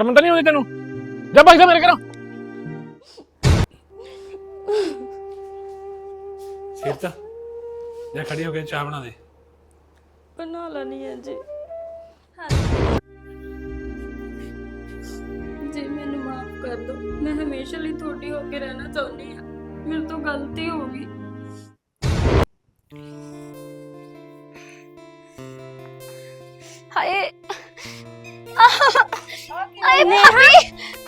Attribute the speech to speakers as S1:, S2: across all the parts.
S1: ਸ਼ਰਮ ਤਾਂ ਨਹੀਂ ਆਉਂਦੀ ਤੈਨੂੰ? ਜਾ ਜਾ ਮੇਰੇ ਘਰੋਂ। ਸਿਰਤਾ ਜਾ ਖੜੀ ਹੋ ਕੇ ਚਾਹ ਬਣਾ ਦੇ।
S2: ਬਣਾ ਲੈਣੀ ਹੈ ਜੀ। ਜੀ ਮੈਨੂੰ ਮਾਫ ਕਰ ਦਿਓ। ਮੈਂ ਹਮੇਸ਼ਾ ਲਈ ਤੁਹਾਡੀ ਹੋ ਕੇ ਰਹਿਣਾ ਚਾਹੁੰਦੀ ਹਾਂ। ਮੇਰੇ ਤੋਂ ਗਲਤੀ ਹੋ ਗਈ।
S3: ਹਾਏ ਨੇਹਾ?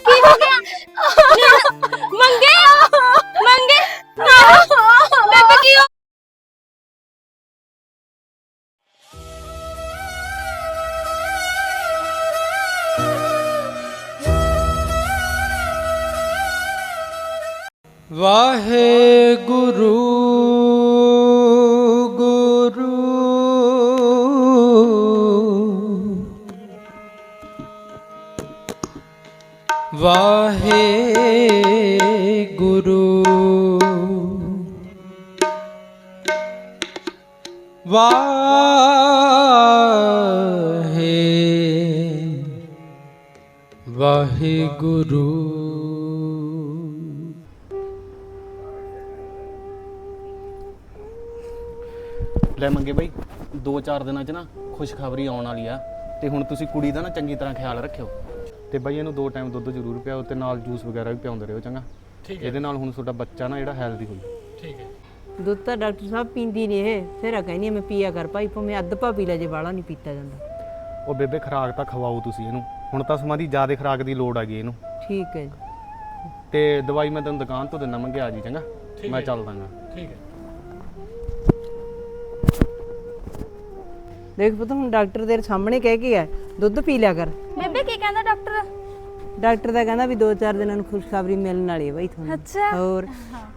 S3: ਕੀ ਹੋ ਗਿਆ? ਮੰਗੇ ਮੰਗੇ ਬੇਬੇ ਕੀ ਹੋ
S4: ਵਾਹਿਗੁਰੂ ਵਾਹਿਗੁਰੂ। ਵਾਹੇ ਗੁਰੂ
S5: ਲੈ ਮੰਗੇ ਬਾਈ 2-4 ਦਿਨਾਂ 'ਚ ਨਾ ਖੁਸ਼ਖਬਰੀ ਆਉਣ ਵਾਲੀ ਆ, ਤੇ ਹੁਣ ਤੁਸੀਂ ਕੁੜੀ ਦਾ ਨਾ ਚੰਗੀ ਤਰ੍ਹਾਂ ਖਿਆਲ ਰੱਖਿਓ। ਤੇ ਬਾਈ ਇਹਨੂੰ ਦੋ ਟਾਈਮ ਦੁੱਧ ਜ਼ਰੂਰ ਪਿਆਓ ਤੇ ਨਾਲ ਜੂਸ ਵਗੈਰਾ ਵੀ ਪਿਆਉਂਦੇ ਰਹੋ ਚੰਗਾ?
S1: ਠੀਕ ਹੈ।
S5: ਇਹਦੇ ਨਾਲ ਹੁਣ ਤੁਹਾਡਾ ਬੱਚਾ ਨਾ ਜਿਹੜਾ ਹੈਲਦੀ ਹੋਊ।
S1: ਠੀਕ ਹੈ।
S6: ਦੁੱਧ ਤਾਂ ਡਾਕਟਰ ਸਾਹਿਬ ਪੀਂਦੀ ਨਹੀਂ ਇਹ ਫਿਰ ਕਹਿੰਦੀ ਆ ਮੈਂ ਪੀਆ ਕਰ ਭਾਈ ਭਾਵੇਂ ਅੱਧ ਪਾ ਪੀ ਲੈ ਜੇ ਬਾਲਾ ਨਹੀਂ ਪੀਤਾ ਜਾਂਦਾ।
S5: ਉਹ ਬੇਬੇ ਖਰਾਕ ਤਾਂ ਖਵਾਓ ਤੁਸੀਂ ਇਹਨੂੰ। ਹੁਣ ਤਾਂ ਸਮਾਂ ਦੀ ਜ਼ਿਆਦਾ ਖਰਾਕ ਦੀ ਲੋੜ ਹੈਗੀ ਇਹਨੂੰ।
S6: ਠੀਕ ਹੈ ਜੀ।
S5: ਤੇ ਦਵਾਈ ਮੈਂ ਤੈਨੂੰ ਦੁਕਾਨ ਤੋਂ ਦਿੰਦਾ ਮੰਗੇ ਆ ਜੀ ਚੰਗਾ? ਮੈਂ ਚੱਲ ਦਾਂਗਾ।
S1: ਠੀਕ ਹੈ।
S6: ਦੇਖ ਪੁੱਤ ਹੁਣ ਡਾਕਟਰ ਤੇਰੇ ਸਾਹਮਣੇ ਕਹਿ ਕੇ ਆ ਦੁੱਧ ਪੀ ਲਿਆ ਕਰ।
S3: ਡਾਕਟਰ
S6: ਦਾ ਕਹਿੰਦਾ ਵੀ 2-4 ਦਿਨਾਂ ਨੂੰ ਖੁਸ਼ਖਬਰੀ ਮਿਲਣ ਵਾਲੀ ਹੈ ਬਾਈ ਤੁਹਾਨੂੰ।
S3: ਅੱਛਾ।
S6: ਹੋਰ?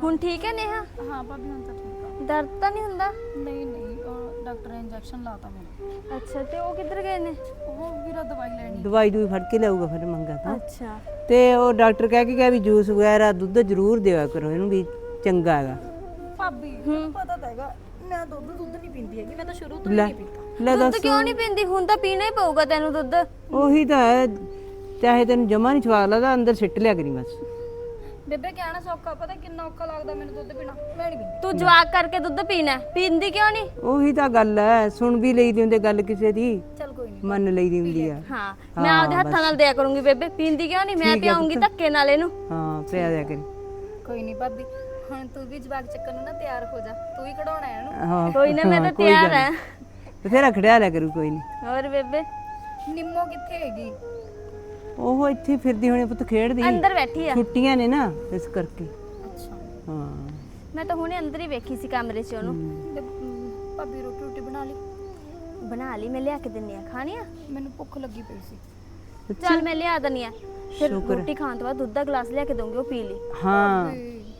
S3: ਹੁਣ ਠੀਕ ਹੈ ਨੇਹਾ?
S2: ਹਾਂ ਭਾਬੀ ਹੁਣ ਤਾਂ ਠੀਕ
S3: ਦਰਦ ਤਾਂ ਨਹੀਂ ਹੁੰਦਾ?
S2: ਨਹੀਂ ਨਹੀਂ ਉਹ ਡਾਕਟਰ ਨੇ ਇੰਜੈਕਸ਼ਨ ਲਾਤਾ ਮੈਨੂੰ।
S3: ਅੱਛਾ ਤੇ ਉਹ ਕਿੱਧਰ ਗਏ ਨੇ?
S2: ਉਹ ਵੀਰਾ ਦਵਾਈ ਲੈਣੀ।
S6: ਦਵਾਈ ਦੂਈ ਫੜ ਕੇ ਲਿਆਊਗਾ ਫਿਰ ਮੰਗਾ ਤਾਂ।
S3: ਅੱਛਾ।
S6: ਤੇ ਉਹ ਡਾਕਟਰ ਕਹਿ ਕੇ ਗਿਆ ਵੀ ਜੂਸ ਵਗੈਰਾ ਦੁੱਧ ਜ਼ਰੂਰ ਦਿਆ ਕਰੋ ਇਹਨੂੰ ਵੀ ਚੰਗਾ ਹੈਗਾ।
S2: ਭਾਬੀ ਪਤਾ ਤਾਂ ਹੈਗਾ ਮੈਂ ਦੁੱਧ ਦੁੱਧ ਨਹੀਂ ਪੀਂਦੀ ਹੈਗੀ ਮੈਂ ਤਾਂ ਸ਼ੁਰੂ ਤੋਂ
S6: ਲੈ ਲੈ
S3: ਦੁੱਧ
S6: ਦੱਸ।
S3: ਕਿਉਂ ਨਹੀਂ ਪੀਂਦੀ? ਹੁਣ ਤਾਂ ਪੀਣਾ ਹੀ ਪਊਗਾ ਤੈਨੂੰ ਦੁੱਧ।
S6: ਉਹੀ ਤਾਂ ਹੈ। ਚਾਹੇ ਤੈਨੂੰ ਜਮਾ ਨਹੀਂ ਸਵਾਦ ਲੱਗਦਾ ਅੰਦਰ ਸਿੱਟ ਲਿਆ ਕਰੀ ਬਸ।
S2: ਬੇਬੇ ਕਹਿਣਾ ਸੌਖਾ ਪਤਾ ਕਿੰਨਾ ਔਖਾ ਲੱਗਦਾ ਮੈਨੂੰ ਦੁੱਧ ਪੀਣਾ। ਮੈਂ ਨਹੀਂ ਪੀਂਦੀ।
S3: ਤੂੰ ਜਵਾਕ ਕਰਕੇ ਦੁੱਧ ਪੀਣਾ। ਪੀਂਦੀ ਕਿਉਂ ਨਹੀਂ
S6: ਉਹੀ ਤਾਂ ਗੱਲ ਹੈ ਸੁਣ ਵੀ ਲਈ ਦੀ ਹੁੰਦੀ ਗੱਲ ਕਿਸੇ ਦੀ।
S2: ਚੱਲ ਕੋਈ ਨਹੀਂ
S6: ਮੰਨ ਲਈ ਦੀ ਹੁੰਦੀ ਆ
S3: ਹਾਂ ਮੈਂ ਆਪਦੇ ਹੱਥਾਂ ਨਾਲ ਦਿਆ ਕਰੂੰਗੀ ਬੇਬੇ। ਪੀਂਦੀ ਕਿਉਂ ਨਹੀਂ ਮੈਂ ਪਿਆਉਂਗੀ ਧੱਕੇ ਨਾਲ ਇਹਨੂੰ।
S6: ਹਾਂ ਪਿਆ ਦਿਆ ਕਰੀ।
S2: ਕੋਈ ਨਹੀਂ ਭਾਬੀ ਹੁਣ ਤੂੰ ਵੀ ਜਵਾਕ ਚੱਕਰ ਨੂੰ ਨਾ ਤਿਆਰ ਹੋ ਜਾ। ਤੂੰ ਹੀ ਕਢਾਉਣਾ ਹੈ ਇਹਨੂੰ।
S6: ਹਾਂ।
S3: ਕੋਈ ਨਾ ਮੈਂ ਤਾਂ ਤਿਆਰ ਹਾਂ।
S6: ਬਥੇਰਾ ਖੜਿਆ ਲਿਆ ਕਰੂ ਕੋਈ ਨਹੀਂ
S3: ਹੋਰ ਬੇਬੇ?
S2: ਨਿੰਮੋ ਕਿੱਥੇ ਹੈਗੀ?
S6: ਉਹ ਇੱਥੇ ਫਿਰਦੀ ਹੋਣੀ ਪੁੱਤ ਖੇਡਦੀ
S3: ਅੰਦਰ ਬੈਠੀ ਆ।
S6: ਛੁੱਟੀਆਂ ਨੇ ਨਾ ਇਸ ਕਰਕੇ।
S2: ਅੱਛਾ।
S6: ਹਾਂ।
S3: ਮੈਂ ਤਾਂ ਹੁਣੇ ਅੰਦਰ ਹੀ ਵੇਖੀ ਸੀ ਕਮਰੇ 'ਚ ਉਹਨੂੰ।
S2: ਤੇ, ਅਮ, ਭਾਬੀ ਰੋਟੀ ਰੋਟੀ ਬਣਾ ਲਈ?
S3: ਬਣਾ ਲਈ ਮੈਂ ਲਿਆ ਕੇ ਦਿੰਨੀ ਆ। ਖਾਣੀ ਆ?
S2: ਮੈਨੂੰ ਭੁੱਖ ਲੱਗੀ ਪਈ ਸੀ।
S3: ਚੱਲ ਮੈਂ ਲਿਆ ਦਨੀ ਆ। ਫਿਰ ਰੋਟੀ ਖਾਣ ਤੋਂ ਬਾਅਦ ਦੁੱਧ ਦਾ ਗਲਾਸ ਲਿਆ ਕੇ ਦਊਂਗੀ ਉਹ ਪੀ ਲਈ।
S6: ਹਾਂ।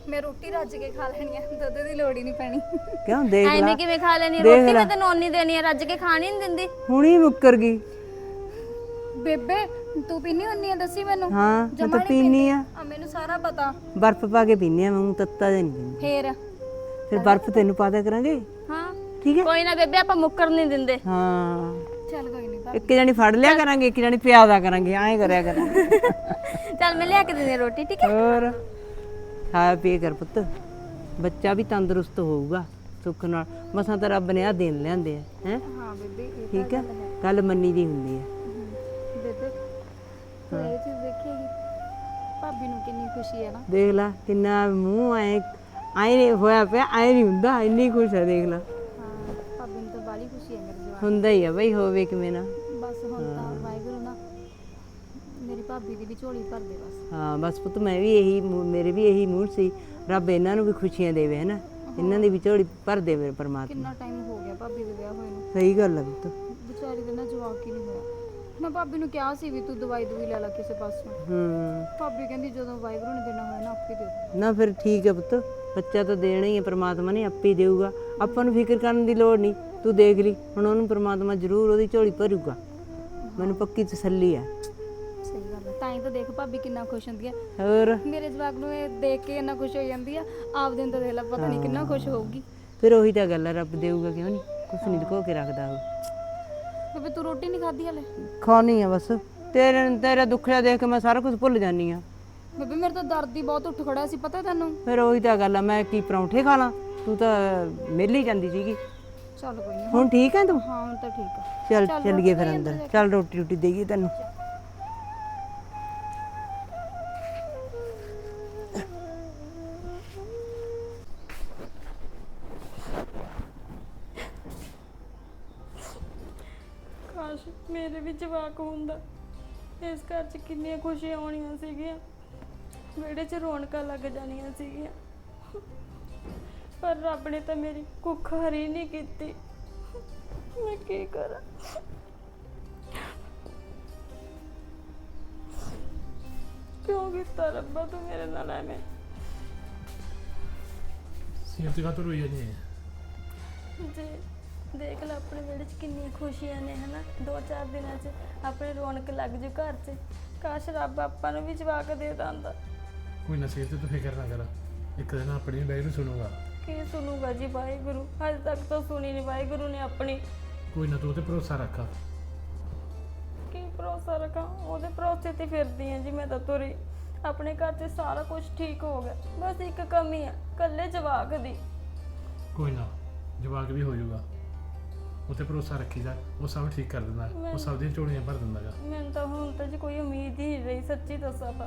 S2: ਮੈਂ ਰੋਟੀ ਰੱਜ ਕੇ ਖਾ ਲੈਣੀ ਆ ਦੁੱਧ ਦੀ ਲੋੜ ਹੀ ਨਹੀਂ ਪੈਣੀ।
S6: ਕਿਉਂ? ਦੇਖ ਲੈ।
S3: ਐਵੇਂ ਕਿਵੇਂ ਖਾ ਲੈਣੀ ਆ?
S6: ਦੇਖ
S3: ਰੋਟੀ
S6: ਲੈ।
S3: ਮੈਂ ਤੈਨੂੰ ਓਨੀ ਦੇਣੀ ਆ ਰੱਜ ਕੇ ਖਾਣੀ ਨਹੀਂ ਦਿੰਦੀ।
S6: ਹੁਣੀ ਮੁੱਕਰ ਗਈ।
S2: ਬੇਬੇ ਤੂੰ ਪੀਣੀ ਹੁੰਨੀ ਆ ਦੱਸੀ ਮੈਨੂੰ?
S6: ਹਾਂ ਮੈਂ ਤਾਂ ਪੀਨੀ ਆ।
S2: ਆ ਮੈਨੂੰ ਸਾਰਾ ਪਤਾ।
S6: ਬਰਫ਼ ਪਾ ਕੇ ਪੀਨੀ ਆ ਮੈਂ ਤੱਤਾ ਦੇ ਨਹੀਂ ਪੀਂਦੀ।
S2: ਫੇਰ?
S6: ਫਿਰ ਬਰਫ਼ ਤੈਨੂੰ ਪਾ ਦਿਆ ਕਰਾਂਗੇ?
S3: ਹਾਂ।
S6: ਠੀਕ ਹੈ
S3: ਕੋਈ ਨਾ ਬੇਬੇ ਆਪਾਂ ਮੁੱਕਰ ਨਹੀਂ ਦਿੰਦੇ।
S6: ਹਾਂ।
S2: ਚੱਲ ਕੋਈ ਨਹੀਂ
S6: ਇੱਕ ਜਣੀ ਫੜ ਲਿਆ ਕਰਾਂਗੇ ਇੱਕ ਜਣੀ ਪਿਆਦਾ ਕਰਾਂਗੇ ਐਂ ਕਰਿਆ ਕਰਾਂਗੇ।
S3: ਚੱਲ ਮੈਂ ਲਿਆ ਕੇ ਦਿੰਦੀ ਰੋਟੀ ਠੀਕ ਹੈ
S6: ਹੋਰ? ਖਾ ਪੀ ਕਰ ਪੁੱਤ। ਬੱਚਾ ਵੀ ਤੰਦਰੁਸਤ ਹੋਊਗਾ ਸੁੱਖ ਨਾਲ। ਮਸਾਂ ਤਾਂ ਰੱਬ ਨੇ ਆ ਦਿਨ ਲਿਆਂਦੇ ਆ ਹੈ?
S2: ਹਾਂ ਬੇਬੇ
S6: ਠੀਕ ਹੈ। ਗੱਲ ਮੰਨੀ ਦੀ ਹੁੰਦੀ ਹੈ
S2: ਤੂੰ ਇਹ ਚੀਜ਼ ਦੇਖੇਗੀ ਭਾਬੀ ਨੂੰ ਕਿੰਨੀ ਖੁਸ਼ੀ ਹੈ ਨਾ।
S6: ਦੇਖ ਲੈ ਕਿੰਨਾ ਮੂੰਹ ਐ ਐ ਹੋਇਆ ਪਿਆ ਐ ਨਹੀਂ ਹੁੰਦਾ ਇੰਨੀ ਖੁਸ਼ ਹੈ ਦੇਖ ਲੈ।
S2: ਹਾਂ ਭਾਬੀ ਨੂੰ ਤਾਂ ਬਾਲੀ ਖੁਸ਼ੀ ਹੈ ਮੇਰੇ ਜਵਾਕ
S6: ਹੁੰਦਾ ਹੀ ਆ ਬਈ ਹੋਵੇ ਕਿਵੇਂ ਨਾ।
S2: ਬਸ ਹੁਣ ਤਾਂ ਵਾਹਿਗੁਰੂ ਨਾ ਮੇਰੀ ਭਾਬੀ ਦੀ ਵੀ ਝੋਲੀ ਭਰ ਦੇ ਬਸ।
S6: ਹਾਂ ਬਸ ਪੁੱਤ ਮੈਂ ਵੀ ਇਹੀ ਮੂ- ਮੇਰੇ ਵੀ ਇਹੀ ਮੂਡ ਸੀ ਰੱਬ ਇਹਨਾਂ ਨੂੰ ਵੀ ਖੁਸ਼ੀਆਂ ਦੇਵੇ ਹੈ ਨਾ? ਇਹਨਾਂ ਦੀ ਵੀ ਝੋਲੀ ਭਰ ਦੇਵੇ ਪਰਮਾਤਮਾ।
S2: ਕਿੰਨਾ ਟਾਈਮ ਹੋ ਗਿਆ ਭਾਬੀ ਦੇ ਵਿਆਹ ਹੋਏ ਨੂੰ।
S6: ਸਹੀ ਗੱਲ ਹੈ ਪੁੱਤ।
S2: ਵਿਚਾਰੀ ਦੇ ਨਾ ਜਵਾਕ ਹੀ ਨਹੀਂ ਹੋਇਆ ਮੈਂ ਭਾਬੀ ਨੂੰ ਕਿਹਾ ਸੀ ਵੀ ਤੂੰ ਦਵਾਈ ਦੂਈ ਲੈ ਲੈ ਕਿਸੇ ਪਾਸੋਂ।
S6: ਹੂੰ।
S2: ਭਾਬੀ ਕਹਿੰਦੀ ਜਦੋਂ ਵਾਹਿਗੁਰੂ ਨੇ ਦੇਣਾ ਹੋਇਆ ਨਾ ਆਪੇ ਦੇ।
S6: ਨਾ ਫਿਰ ਠੀਕ ਹੈ ਪੁੱਤ ਬੱਚਾ ਤਾਂ ਦੇਣਾ ਹੀ ਹੈ ਪ੍ਰਮਾਤਮਾ ਨੇ ਆਪੇ ਹੀ ਦੇਊਗਾ। ਆਪਾਂ ਨੂੰ ਫਿਕਰ ਕਰਨ ਦੀ ਲੋੜ ਨਹੀਂ ਤੂੰ ਦੇਖ ਲਈ ਹੁਣ ਉਹਨੂੰ ਪ੍ਰਮਾਤਮਾ ਜ਼ਰੂਰ ਉਹਦੀ ਝੋਲੀ ਭਰੂਗਾ। ਮੈਨੂੰ ਪੱਕੀ ਤਸੱਲੀ ਹੈ।
S2: ਸਹੀ ਗੱਲ ਹੈ ਤਾਂ ਹੀ ਤਾਂ ਦੇਖ ਭਾਬੀ ਕਿੰਨਾ ਖੁਸ਼ ਹੁੰਦੀ ਹੈ।
S6: ਹੋਰ?
S2: ਮੇਰੇ ਜਵਾਕ ਨੂੰ ਇਹ ਦੇਖ ਕੇ ਇੰਨਾ ਖੁਸ਼ ਹੋ ਜਾਂਦੀ ਆ ਆਪ ਦਿਨ ਤਾਂ ਦੇਖ ਲੈ ਪਤਾ ਨਹੀਂ ਕਿੰਨਾ ਖੁਸ਼ ਹੋਊਗੀ।
S6: ਫਿਰ ਉਹੀ ਤਾਂ ਗੱਲ ਹੈ ਰੱਬ ਦੇਊਗਾ ਕਿਉਂ ਨਹੀਂ ਕੁਛ ਨਹੀਂ ਲੁਕੋ ਕੇ ਰੱਖਦਾ ਉਹ।
S2: ਬੇਬੇ ਤੂੰ ਰੋਟੀ ਨਹੀਂ ਖਾਧੀ ਹਲੇ?
S6: ਖਾਣੀ ਆ ਬਸ। ਤੇਰੇ ਤੇਰਾ ਦੁੱਖੜਾ ਦੇਖ ਕੇ ਮੈਂ ਸਾਰਾ ਕੁਝ ਭੁੱਲ ਜਾਨੀ ਆ।
S3: ਬੇਬੇ ਮੇਰੇ ਤਾਂ ਦਰਦ ਹੀ ਬਹੁਤ ਉੱਠ ਖੜਿਆ ਸੀ ਪਤਾ ਤੈਨੂੰ?
S6: ਫਿਰ ਉਹੀ ਤਾਂ ਗੱਲ ਆ ਮੈਂ ਕੀ ਪਰੌਂਠੇ ਖਾ ਲਾਂ? ਤੂੰ ਤਾਂ ਮਿਲ ਹੀ ਜਾਂਦੀ ਸੀਗੀ।
S3: ਚੱਲ ਕੋਈ ਨਹੀਂ
S6: ਹੁਣ ਠੀਕ ਹੈ ਤੂੰ?
S3: ਹਾਂ ਹੁਣ ਤਾਂ ਠੀਕ ਆ।
S6: ਚੱਲ ਚੱਲੀਏ ਫਿਰ ਅੰਦਰ। ਚੱਲ ਰੋਟੀ ਰੋਟੀ ਦੇਈਏ ਤੈਨੂੰ।
S3: ਜਵਾਕ ਹੁੰਦਾ ਇਸ ਘਰ 'ਚ ਕਿੰਨੀਆਂ ਖੁਸ਼ੀਆਂ ਆਉਣੀਆਂ ਸੀਗੀਆਂ। ਵਿਹੜੇ 'ਚ ਰੌਣਕਾਂ ਲੱਗ ਜਾਣੀਆਂ ਸੀਗੀਆਂ। ਪਰ ਰੱਬ ਨੇ ਤਾਂ ਮੇਰੀ ਕੁੱਖ ਹਰੀ ਨਹੀਂ ਕੀਤੀ। ਮੈਂ ਕੀ ਕਰਾਂ? ਕਿਉਂ ਕੀਤਾ ਰੱਬਾ ਤੂੰ ਮੇਰੇ ਨਾਲ ਐਵੇਂ?
S1: ਸੀਰ ਤੇ ਕਾਤੋਂ ਰੋਈ ਜਾਂਦੀ ਹੈ
S3: ਜੀ। ਦੇਖ ਲੈ ਆਪਣੇ ਵਿਹੜੇ 'ਚ ਕਿੰਨੀਆਂ ਖੁਸ਼ੀਆਂ ਨੇ ਹਨਾ? ਦੋ ਚਾਰ ਦਿਨਾਂ 'ਚ ਆਪਣੇ ਰੌਣਕ ਲੱਗ ਜੂ ਘਰ 'ਚ। ਕਾਸ਼ ਰੱਬ ਆਪਾਂ ਨੂੰ ਵੀ ਜਵਾਕ ਦੇ ਦਿੰਦਾ।
S1: ਕੋਈ ਨਾ ਸੀਰ ਤੇ ਤੂੰ ਫਿਕਰ ਨਾ ਕਰ। ਇੱਕ ਦਿਨ ਆਪਣੀ ਬੈਗ ਨੂੰ ਸੁਣੂਗਾ।
S3: ਕੀ ਸੁਣੂਗਾ ਜੀ ਵਾਹਿਗੁਰੂ? ਅੱਜ ਤੱਕ ਤਾਂ ਸੁਣੀ ਨਹੀਂ ਵਾਹਿਗੁਰੂ ਨੇ ਆਪਣੀ।
S1: ਕੋਈ ਨਾ ਤੂੰ ਤੇ ਭਰੋਸਾ ਰੱਖ।
S3: ਕੀ ਭਰੋਸਾ ਰੱਖਾਂ? ਉਹਦੇ ਭਰੋਸੇ ਤੇ ਫਿਰਦੀ ਆ ਜੀ ਮੈਂ ਤਾਂ ਤੁਰੀ। ਆਪਣੇ ਘਰ 'ਚ ਸਾਰਾ ਕੁਝ ਠੀਕ ਹੋ ਗਿਆ। ਬਸ ਇੱਕ ਕਮੀ ਆ ਕੱਲੇ ਜਵਾਕ ਦੀ।
S1: ਕੋਈ ਨਾ ਜਵਾਕ ਵੀ ਹੋ ਜਾਊਗਾ। ਉਹ ਤੇ ਭਰੋਸਾ ਰੱਖੀ ਜਾ ਉਹ ਸਭ ਠੀਕ ਕਰ ਦਿੰਦਾ। ਉਹ ਸਭ ਦੀਆਂ ਝੋਲੀਆਂ ਭਰ ਦਿੰਦਾਗਾ
S3: ਮੈਨੂੰ ਤਾਂ ਹੁਣ ਤਾਂ ਜੀ ਕੋਈ ਉਮੀਦ ਹੀ ਨਹੀਂ ਰਹੀ ਸੱਚੀ ਦੱਸਾਂ ਤਾਂ।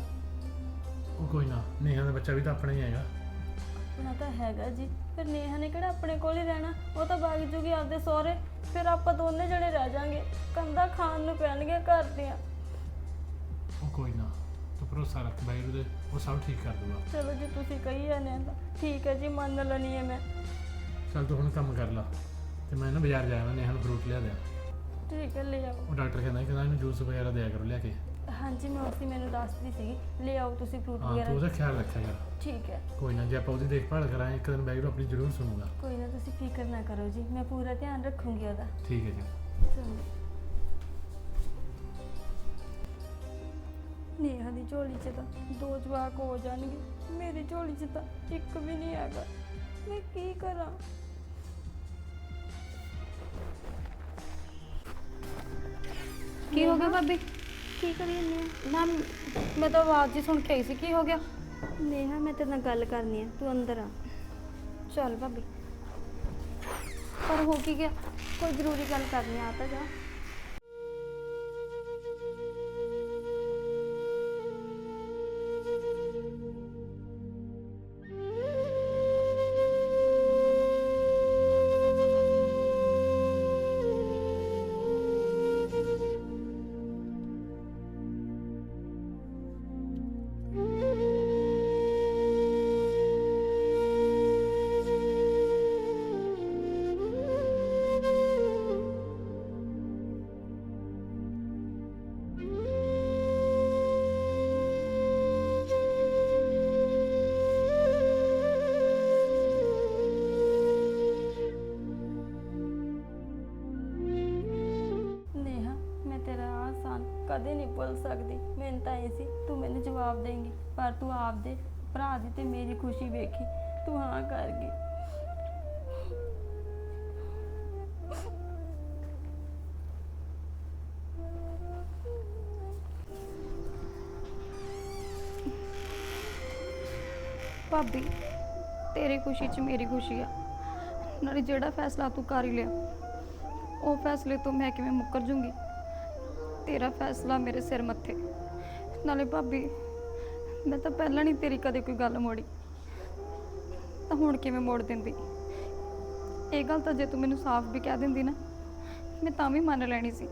S1: ਉਹ ਕੋਈ ਨਾ ਨੇਹਾ ਦਾ ਬੱਚਾ ਵੀ ਤਾਂ ਆਪਣਾ ਹੀ ਹੈਗਾ।
S3: ਆਪਣਾ ਤਾਂ ਹੈਗਾ ਜੀ ਫਿਰ ਨੇਹਾ ਨੇ ਕਿਹੜਾ ਆਪਣੇ ਕੋਲ ਹੀ ਰਹਿਣਾ? ਉਹ ਤਾਂ ਵਗ ਜੂਗੀ ਆਪਦੇ ਸਹੁਰੇ ਫਿਰ ਆਪਾਂ ਦੋਨੇ ਜਣੇ ਰਹਿ ਜਾਾਂਗੇ। ਕੰਦਾ ਖਾਣ ਨੂੰ ਪੈਣਗੀਆਂ ਘਰ ਦੀਆਂ।
S1: ਉਹ ਕੋਈ ਨਾ ਤੂੰ ਭਰੋਸਾ ਰੱਖ ਬਾਈ ਉਹਦੇ ਉਹ ਸਭ ਠੀਕ ਕਰ ਦੂਗਾ।
S3: ਚਲੋ ਜੀ ਤੁਸੀਂ ਕਹੀ ਜਾਂਦੇ ਆ ਤਾਂ। ਠੀਕ ਹੈ ਜੀ ਮੰਨ ਲੈਣੀ ਹੈ ਮੈਂ।
S1: ਚੱਲ ਤੂੰ ਹੁਣ ਕੰਮ ਕਰ ਲਾ। ਤੇ ਮੈਂ ਨਾ ਬਾਜ਼ਾਰ ਜਾਇਆ ਮੈਂ ਨੇਹਾ ਨੂੰ ਫਰੂਟ ਲਿਆ ਦਿਆਂ।
S3: ਠੀਕ ਹੈ ਲੈ ਆਓ।
S1: ਉਹ ਡਾਕਟਰ ਕਹਿੰਦਾ ਸੀ, ਕਹਿੰਦਾ ਇਹਨੂੰ ਜੂਸ ਵਗੈਰਾ ਦਿਆ ਕਰੋ ਲਿਆ ਕੇ।
S3: ਹਾਂਜੀ ਮੈਂ ਉਸੇ ਮੈਨੂੰ ਦੱਸਦੀ ਸੀਗੀ। ਲੈ ਆਓ ਤੁਸੀਂ ਫਰੂਟ
S1: ਹਾਂ ਤੂੰ
S3: ਵਗੈਰਾ
S1: ਉਹਦਾ ਖਿਆਲ ਰੱਖਿਆ ਕਰ।
S3: ਠੀਕ ਹੈ।
S1: ਕੋਈ ਨਾ ਜੇ ਆਪਾਂ ਉਹਦੀ ਦੇਖਭਾਲ ਕਰਾਂਗੇ ਇੱਕ ਦਿਨ ਬੈਗ ਆਪਣੀ ਜ਼ਰੂਰ ਸੁਣੂਗਾ।
S3: ਕੋਈ ਨਾ ਤੁਸੀਂ ਫਿਕਰ ਨਾ ਕਰੋ ਜੀ। ਮੈਂ ਪੂਰਾ ਧਿਆਨ ਰੱਖੂੰਗੀ ਉਹਦਾ।
S1: ਠੀਕ ਹੈ ਜੀ।
S3: ਚਲੋ ਨੇਹਾ ਦੀ ਝੋਲੀ 'ਚ ਤਾਂ ਦੋ ਜਵਾਕ ਹੋ ਜਾਣਗੇ। ਮੇਰੀ ਝੋਲੀ 'ਚ ਤਾਂ ਇੱਕ ਵੀ ਨਹੀਂ ਹੈਗਾ। ਮੈਂ ਕੀ ਕਰਾਂ?
S7: ਕੀ ਹੋ ਗਿਆ ਭਾਬੀ?
S3: ਕੀ ਕਰੀਏ ਨੇ
S7: ਨਾ ਮੈਂ ਤਾਂ ਆਵਾਜ਼ ਹੀ ਸੁਣ ਕੇ ਆਈ ਸੀ। ਕੀ ਹੋ ਗਿਆ?
S3: ਨੇਹਾ ਮੈਂ ਤੇਰੇ ਨਾਲ ਗੱਲ ਕਰਨੀ ਆ। ਤੂੰ ਅੰਦਰ ਆ।
S7: ਚੱਲ ਭਾਬੀ। ਪਰ ਹੋ ਕੀ ਗਿਆ?
S3: ਕੋਈ ਜ਼ਰੂਰੀ ਗੱਲ ਕਰਨੀ ਆ ਆ ਤਾਂ ਜਾ। ਕਦੇ ਸਕਦੀ। ਮੈਨੂੰ ਤਾਂ ਇਹ ਸੀ, ਤੂੰ ਮੈਨੂੰ ਜਵਾਬ ਦੇਂਗੀ, ਪਰ ਤੂੰ ਆਪਦੇ ਭਰਾ ਦੀ ਤੇ ਮੇਰੀ ਖੁਸ਼ੀ ਵੇਖੀ। ਤੂੰ ਹਾਂ ਕਰ ਗਈ।
S2: ਭਾਬੀ, ਤੇਰੀ ਖੁਸ਼ੀ 'ਚ ਮੇਰੀ ਖੁਸ਼ੀ ਆ। ਨਾਲੇ ਜਿਹੜਾ ਫੈਸਲਾ ਤੂੰ ਕਰ ਹੀ ਲਿਆ, ਉਹ ਫੈਸਲੇ ਤੋਂ ਮੈਂ ਕਿਵੇਂ ਮੁੱਕਰ ਜੂੰਗੀ? ਤੇਰਾ ਫੈਸਲਾ ਮੇਰੇ ਸਿਰ ਮੱਥੇ। ਨਾਲੇ ਭਾਬੀ, ਮੈਂ ਤਾਂ ਪਹਿਲਾਂ ਨਹੀਂ ਤੇਰੀ ਕਦੇ ਕੋਈ ਗੱਲ ਮੋੜੀ। ਤਾਂ ਹੁਣ ਕਿਵੇਂ ਮੋੜ ਦਿੰਦੀ? ਇਹ ਗੱਲ ਤਾਂ ਜੇ ਤੂੰ ਮੈਨੂੰ ਸਾਫ਼ ਵੀ ਕਹਿ ਦਿੰਦੀ ਨਾ, ਮੈਂ ਤਾਂ ਵੀ ਮੰਨ ਲੈਣੀ ਸੀ।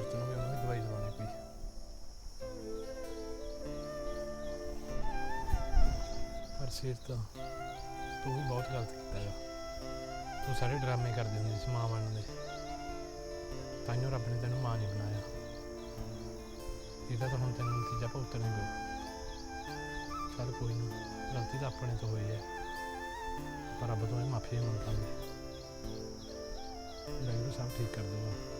S1: ਨੂੰ ਦਿਖਾਵਾਂ ਸਿਰ ਤੋਂ ਵੀ ਦਵਾਈ ਦਵਾਉਣੀ ਪਈ ਪਰ ਸਿਰ ਤੋਂ ਤੂੰ ਵੀ ਬਹੁਤ ਗਲਤ ਕੀਤਾ ਆ ਤੂੰ ਸਾਰੇ ਡਰਾਮੇ ਕਰਦੀ ਹੁੰਦੀ ਸੀ ਮਾਂ ਬਣਨ ਦੇ ਤਾਈਓ ਰੱਬ ਨੇ ਤੈਨੂੰ ਮਾਂ ਨਹੀਂ ਬਣਾਇਆ ਇਹਦਾ ਤਾਂ ਹੁਣ ਤੈਨੂੰ ਨਤੀਜਾ ਭੁਗਤਣਾ ਪਊ ਚੱਲ ਕੋਈ ਨਹੀਂ ਗਲਤੀ ਤਾਂ ਆਪਣੇ ਤੋਂ ਹੋਈ ਹੈ ਪਰ ਰੱਬ ਤੋਂ ਇਹ ਮਾਫੀ ਮੰਗਾਂਗੇ ਵਾਹਿਗੁਰੂ ਸਭ ਠੀਕ ਕਰ ਦੂੰਗਾ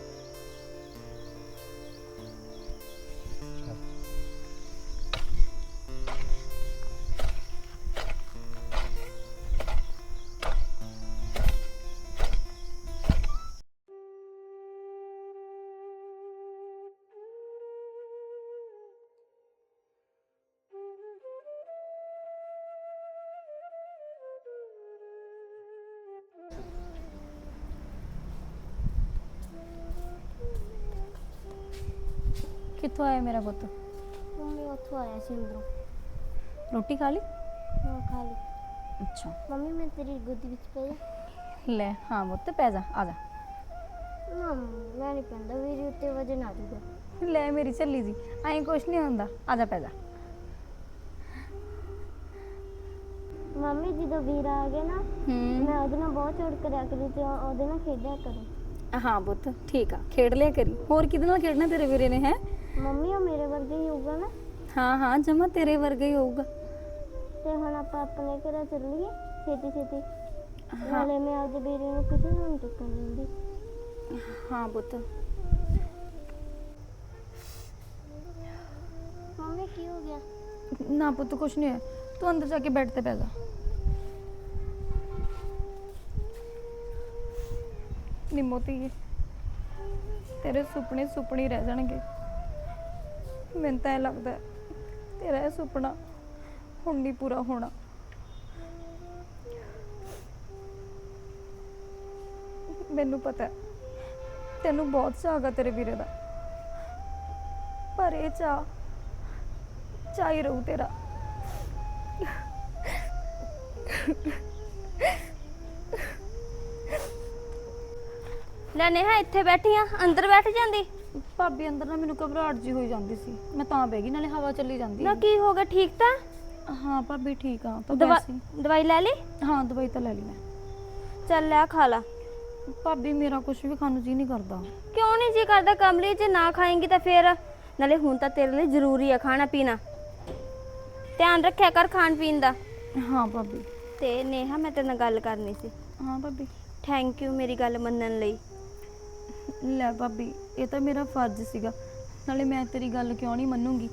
S2: ਕਿੱਥੋਂ ਆਇਆ ਮੇਰਾ ਪੁੱਤ?
S8: ਮੰਮੀ ਉੱਥੋਂ ਆਇਆ ਸੀ ਅੰਦਰੋਂ।
S2: ਰੋਟੀ ਖਾ ਲਈ?
S8: ਹਾਂ ਖਾ ਲਈ।
S2: ਅੱਛਾ।
S8: ਮੰਮੀ ਮੈਂ ਤੇਰੀ ਗੋਦੀ ਵਿੱਚ ਪਈ
S2: ਲੈ ਹਾਂ ਪੁੱਤ ਪੈ ਜਾ ਆ ਜਾ।
S8: ਨਾ ਮੈਂ ਨਹੀਂ ਪੈਂਦਾ ਵੀਰੇ ਉੱਤੇ ਵਜਨ ਆ ਜੂਗਾ
S2: ਲੈ ਮੇਰੀ ਚੱਲੀ ਜੀ ਐਂ ਕੁਛ ਨਹੀਂ ਹੁੰਦਾ। ਆ ਜਾ ਪੈ ਜਾ।
S8: ਮੰਮੀ ਜਦੋਂ ਵੀਰਾ ਆ ਗਿਆ ਨਾ
S2: ਹੂੰ।
S8: ਮੈਂ ਉਹਦੇ ਨਾਲ ਬਹੁਤ ਚੋੜ ਕਰਿਆ ਕਰੀ ਤੇ ਉਹਦੇ ਨਾਲ ਖੇਡਿਆ ਕਰੂੰ।
S2: ਹਾਂ ਪੁੱਤ ਠੀਕ ਆ ਖੇਡ ਲਿਆ ਕਰੀ। ਹੋਰ ਕਿਹਦੇ ਨਾਲ ਖੇਡਣਾ ਤੇਰੇ ਵੀਰੇ ਨੇ ਹੈ?
S8: ਮੰਮੀ ਉਹ ਮੇਰੇ ਵਰਗੇ ਹੀ ਹੋਊਗਾ ਨਾ?
S2: ਹਾਂ ਹਾਂ ਜਮਾ ਤੇਰੇ ਵਰਗਾ ਹੀ ਹੋਊਗਾ।
S8: ਤੇ ਹੁਣ ਆਪਾਂ ਆਪਣੇ ਘਰ ਚੱਲੀਏ ਛੇਤੀ ਛੇਤੀ। ਨਾਲੇ ਮੈਂ ਆਪਦੇ ਵੀਰੇ ਨੂੰ ਕਿਸੇ ਨੂੰ ਨਹੀਂ ਚੁੱਕਣ ਦਿੰਦੀ।
S2: ਹਾਂ ਪੁੱਤ।
S8: ਮੰਮੀ ਕੀ ਹੋ ਗਿਆ?
S2: ਨਾ ਪੁੱਤ ਕੁਛ ਨਹੀਂ ਹੋਇਆ। ਤੂੰ ਅੰਦਰ ਜਾ ਕੇ ਬੈੱਡ ਤੇ ਪੈ ਜਾ। ਨਿਮੋਤੀ ਤੇਰੇ ਸੁਪਨੇ ਸੁਪਨੇ ਹੀ ਰਹਿ ਜਾਣਗੇ। ਮੈਨੂੰ ਤਾਂ ਇਹ ਲੱਗਦਾ ਹੈ, ਤੇਰਾ ਇਹ ਸੁਪਨਾ ਹੁਣ ਨਹੀਂ ਪੂਰਾ ਹੋਣਾ। ਮੈਨੂੰ ਪਤਾ ਹੈ, ਤੈਨੂੰ ਬਹੁਤ ਚਾਅ ਹੈਗਾ ਤੇਰੇ ਵੀਰੇ ਦਾ। ਪਰ ਇਹ ਚਾਹ ਚਾਹੀ ਰਹੂ ਤੇਰਾ।
S3: ਲੈ ਨੇਹਾ ਇੱਥੇ ਬੈਠੀ ਆ ਅੰਦਰ ਬੈਠ ਜਾਂਦੀ?
S2: ਭਾਬੀ ਅੰਦਰ ਨਾ ਮੈਨੂੰ ਘਬਰਾਹਟ ਜੀ ਹੋਈ ਜਾਂਦੀ ਸੀ। ਮੈਂ ਤਾਂ ਬਹਿ ਗਈ ਨਾਲੇ ਹਵਾ ਚੱਲੀ ਜਾਂਦੀ
S3: ਨਾ। ਕੀ ਹੋ ਗਿਆ ਠੀਕ ਤਾਂ?
S2: ਹਾਂ ਭਾਬੀ ਠੀਕ ਆ ਤਾਂ
S3: ਦਵਾ
S2: ਵੈਸੇ ਹੀ-
S3: ਦਵਾਈ ਲੈ ਲਈ?
S2: ਹਾਂ ਦਵਾਈ ਤਾਂ ਲੈ ਲਈ ਮੈਂ।
S3: ਚੱਲ ਲੈ ਖਾ ਲਾ।
S2: ਭਾਬੀ ਮੇਰਾ ਕੁਝ ਵੀ ਖਾਣ ਨੂੰ ਜੀ ਨਹੀਂ ਕਰਦਾ।
S3: ਕਿਉਂ ਨਹੀਂ ਜੀ ਕਰਦਾ ਕਮਲੀ ਜੇ ਨਾ ਖਾਏਂਗੀ ਤਾਂ ਫੇਰ? ਨਾਲੇ ਹੁਣ ਤਾਂ ਤੇਰੇ ਲਈ ਜ਼ਰੂਰੀ ਆ ਖਾਣਾ ਪੀਣਾ। ਧਿਆਨ ਰੱਖਿਆ ਕਰ ਖਾਣ ਪੀਣ ਦਾ।
S2: ਹਾਂ ਭਾਬੀ।
S3: ਤੇ ਨੇਹਾ ਮੈਂ ਤੇਰੇ ਨਾਲ ਗੱਲ ਕਰਨੀ ਸੀ।
S2: ਹਾਂ ਭਾਬੀ।
S3: ਥੈਂਕ ਯੂ ਮੇਰੀ ਗੱਲ ਮੰਨਣ ਲਈ।
S2: ਲੈ ਭਾਬੀ। ਇਹ ਤਾਂ ਮੇਰਾ ਫਰਜ਼ ਸੀਗਾ। ਨਾਲੇ ਮੈਂ ਤੇਰੀ ਗੱਲ ਕਿਉਂ ਨਹੀਂ ਮੰਨੂੰਗੀ?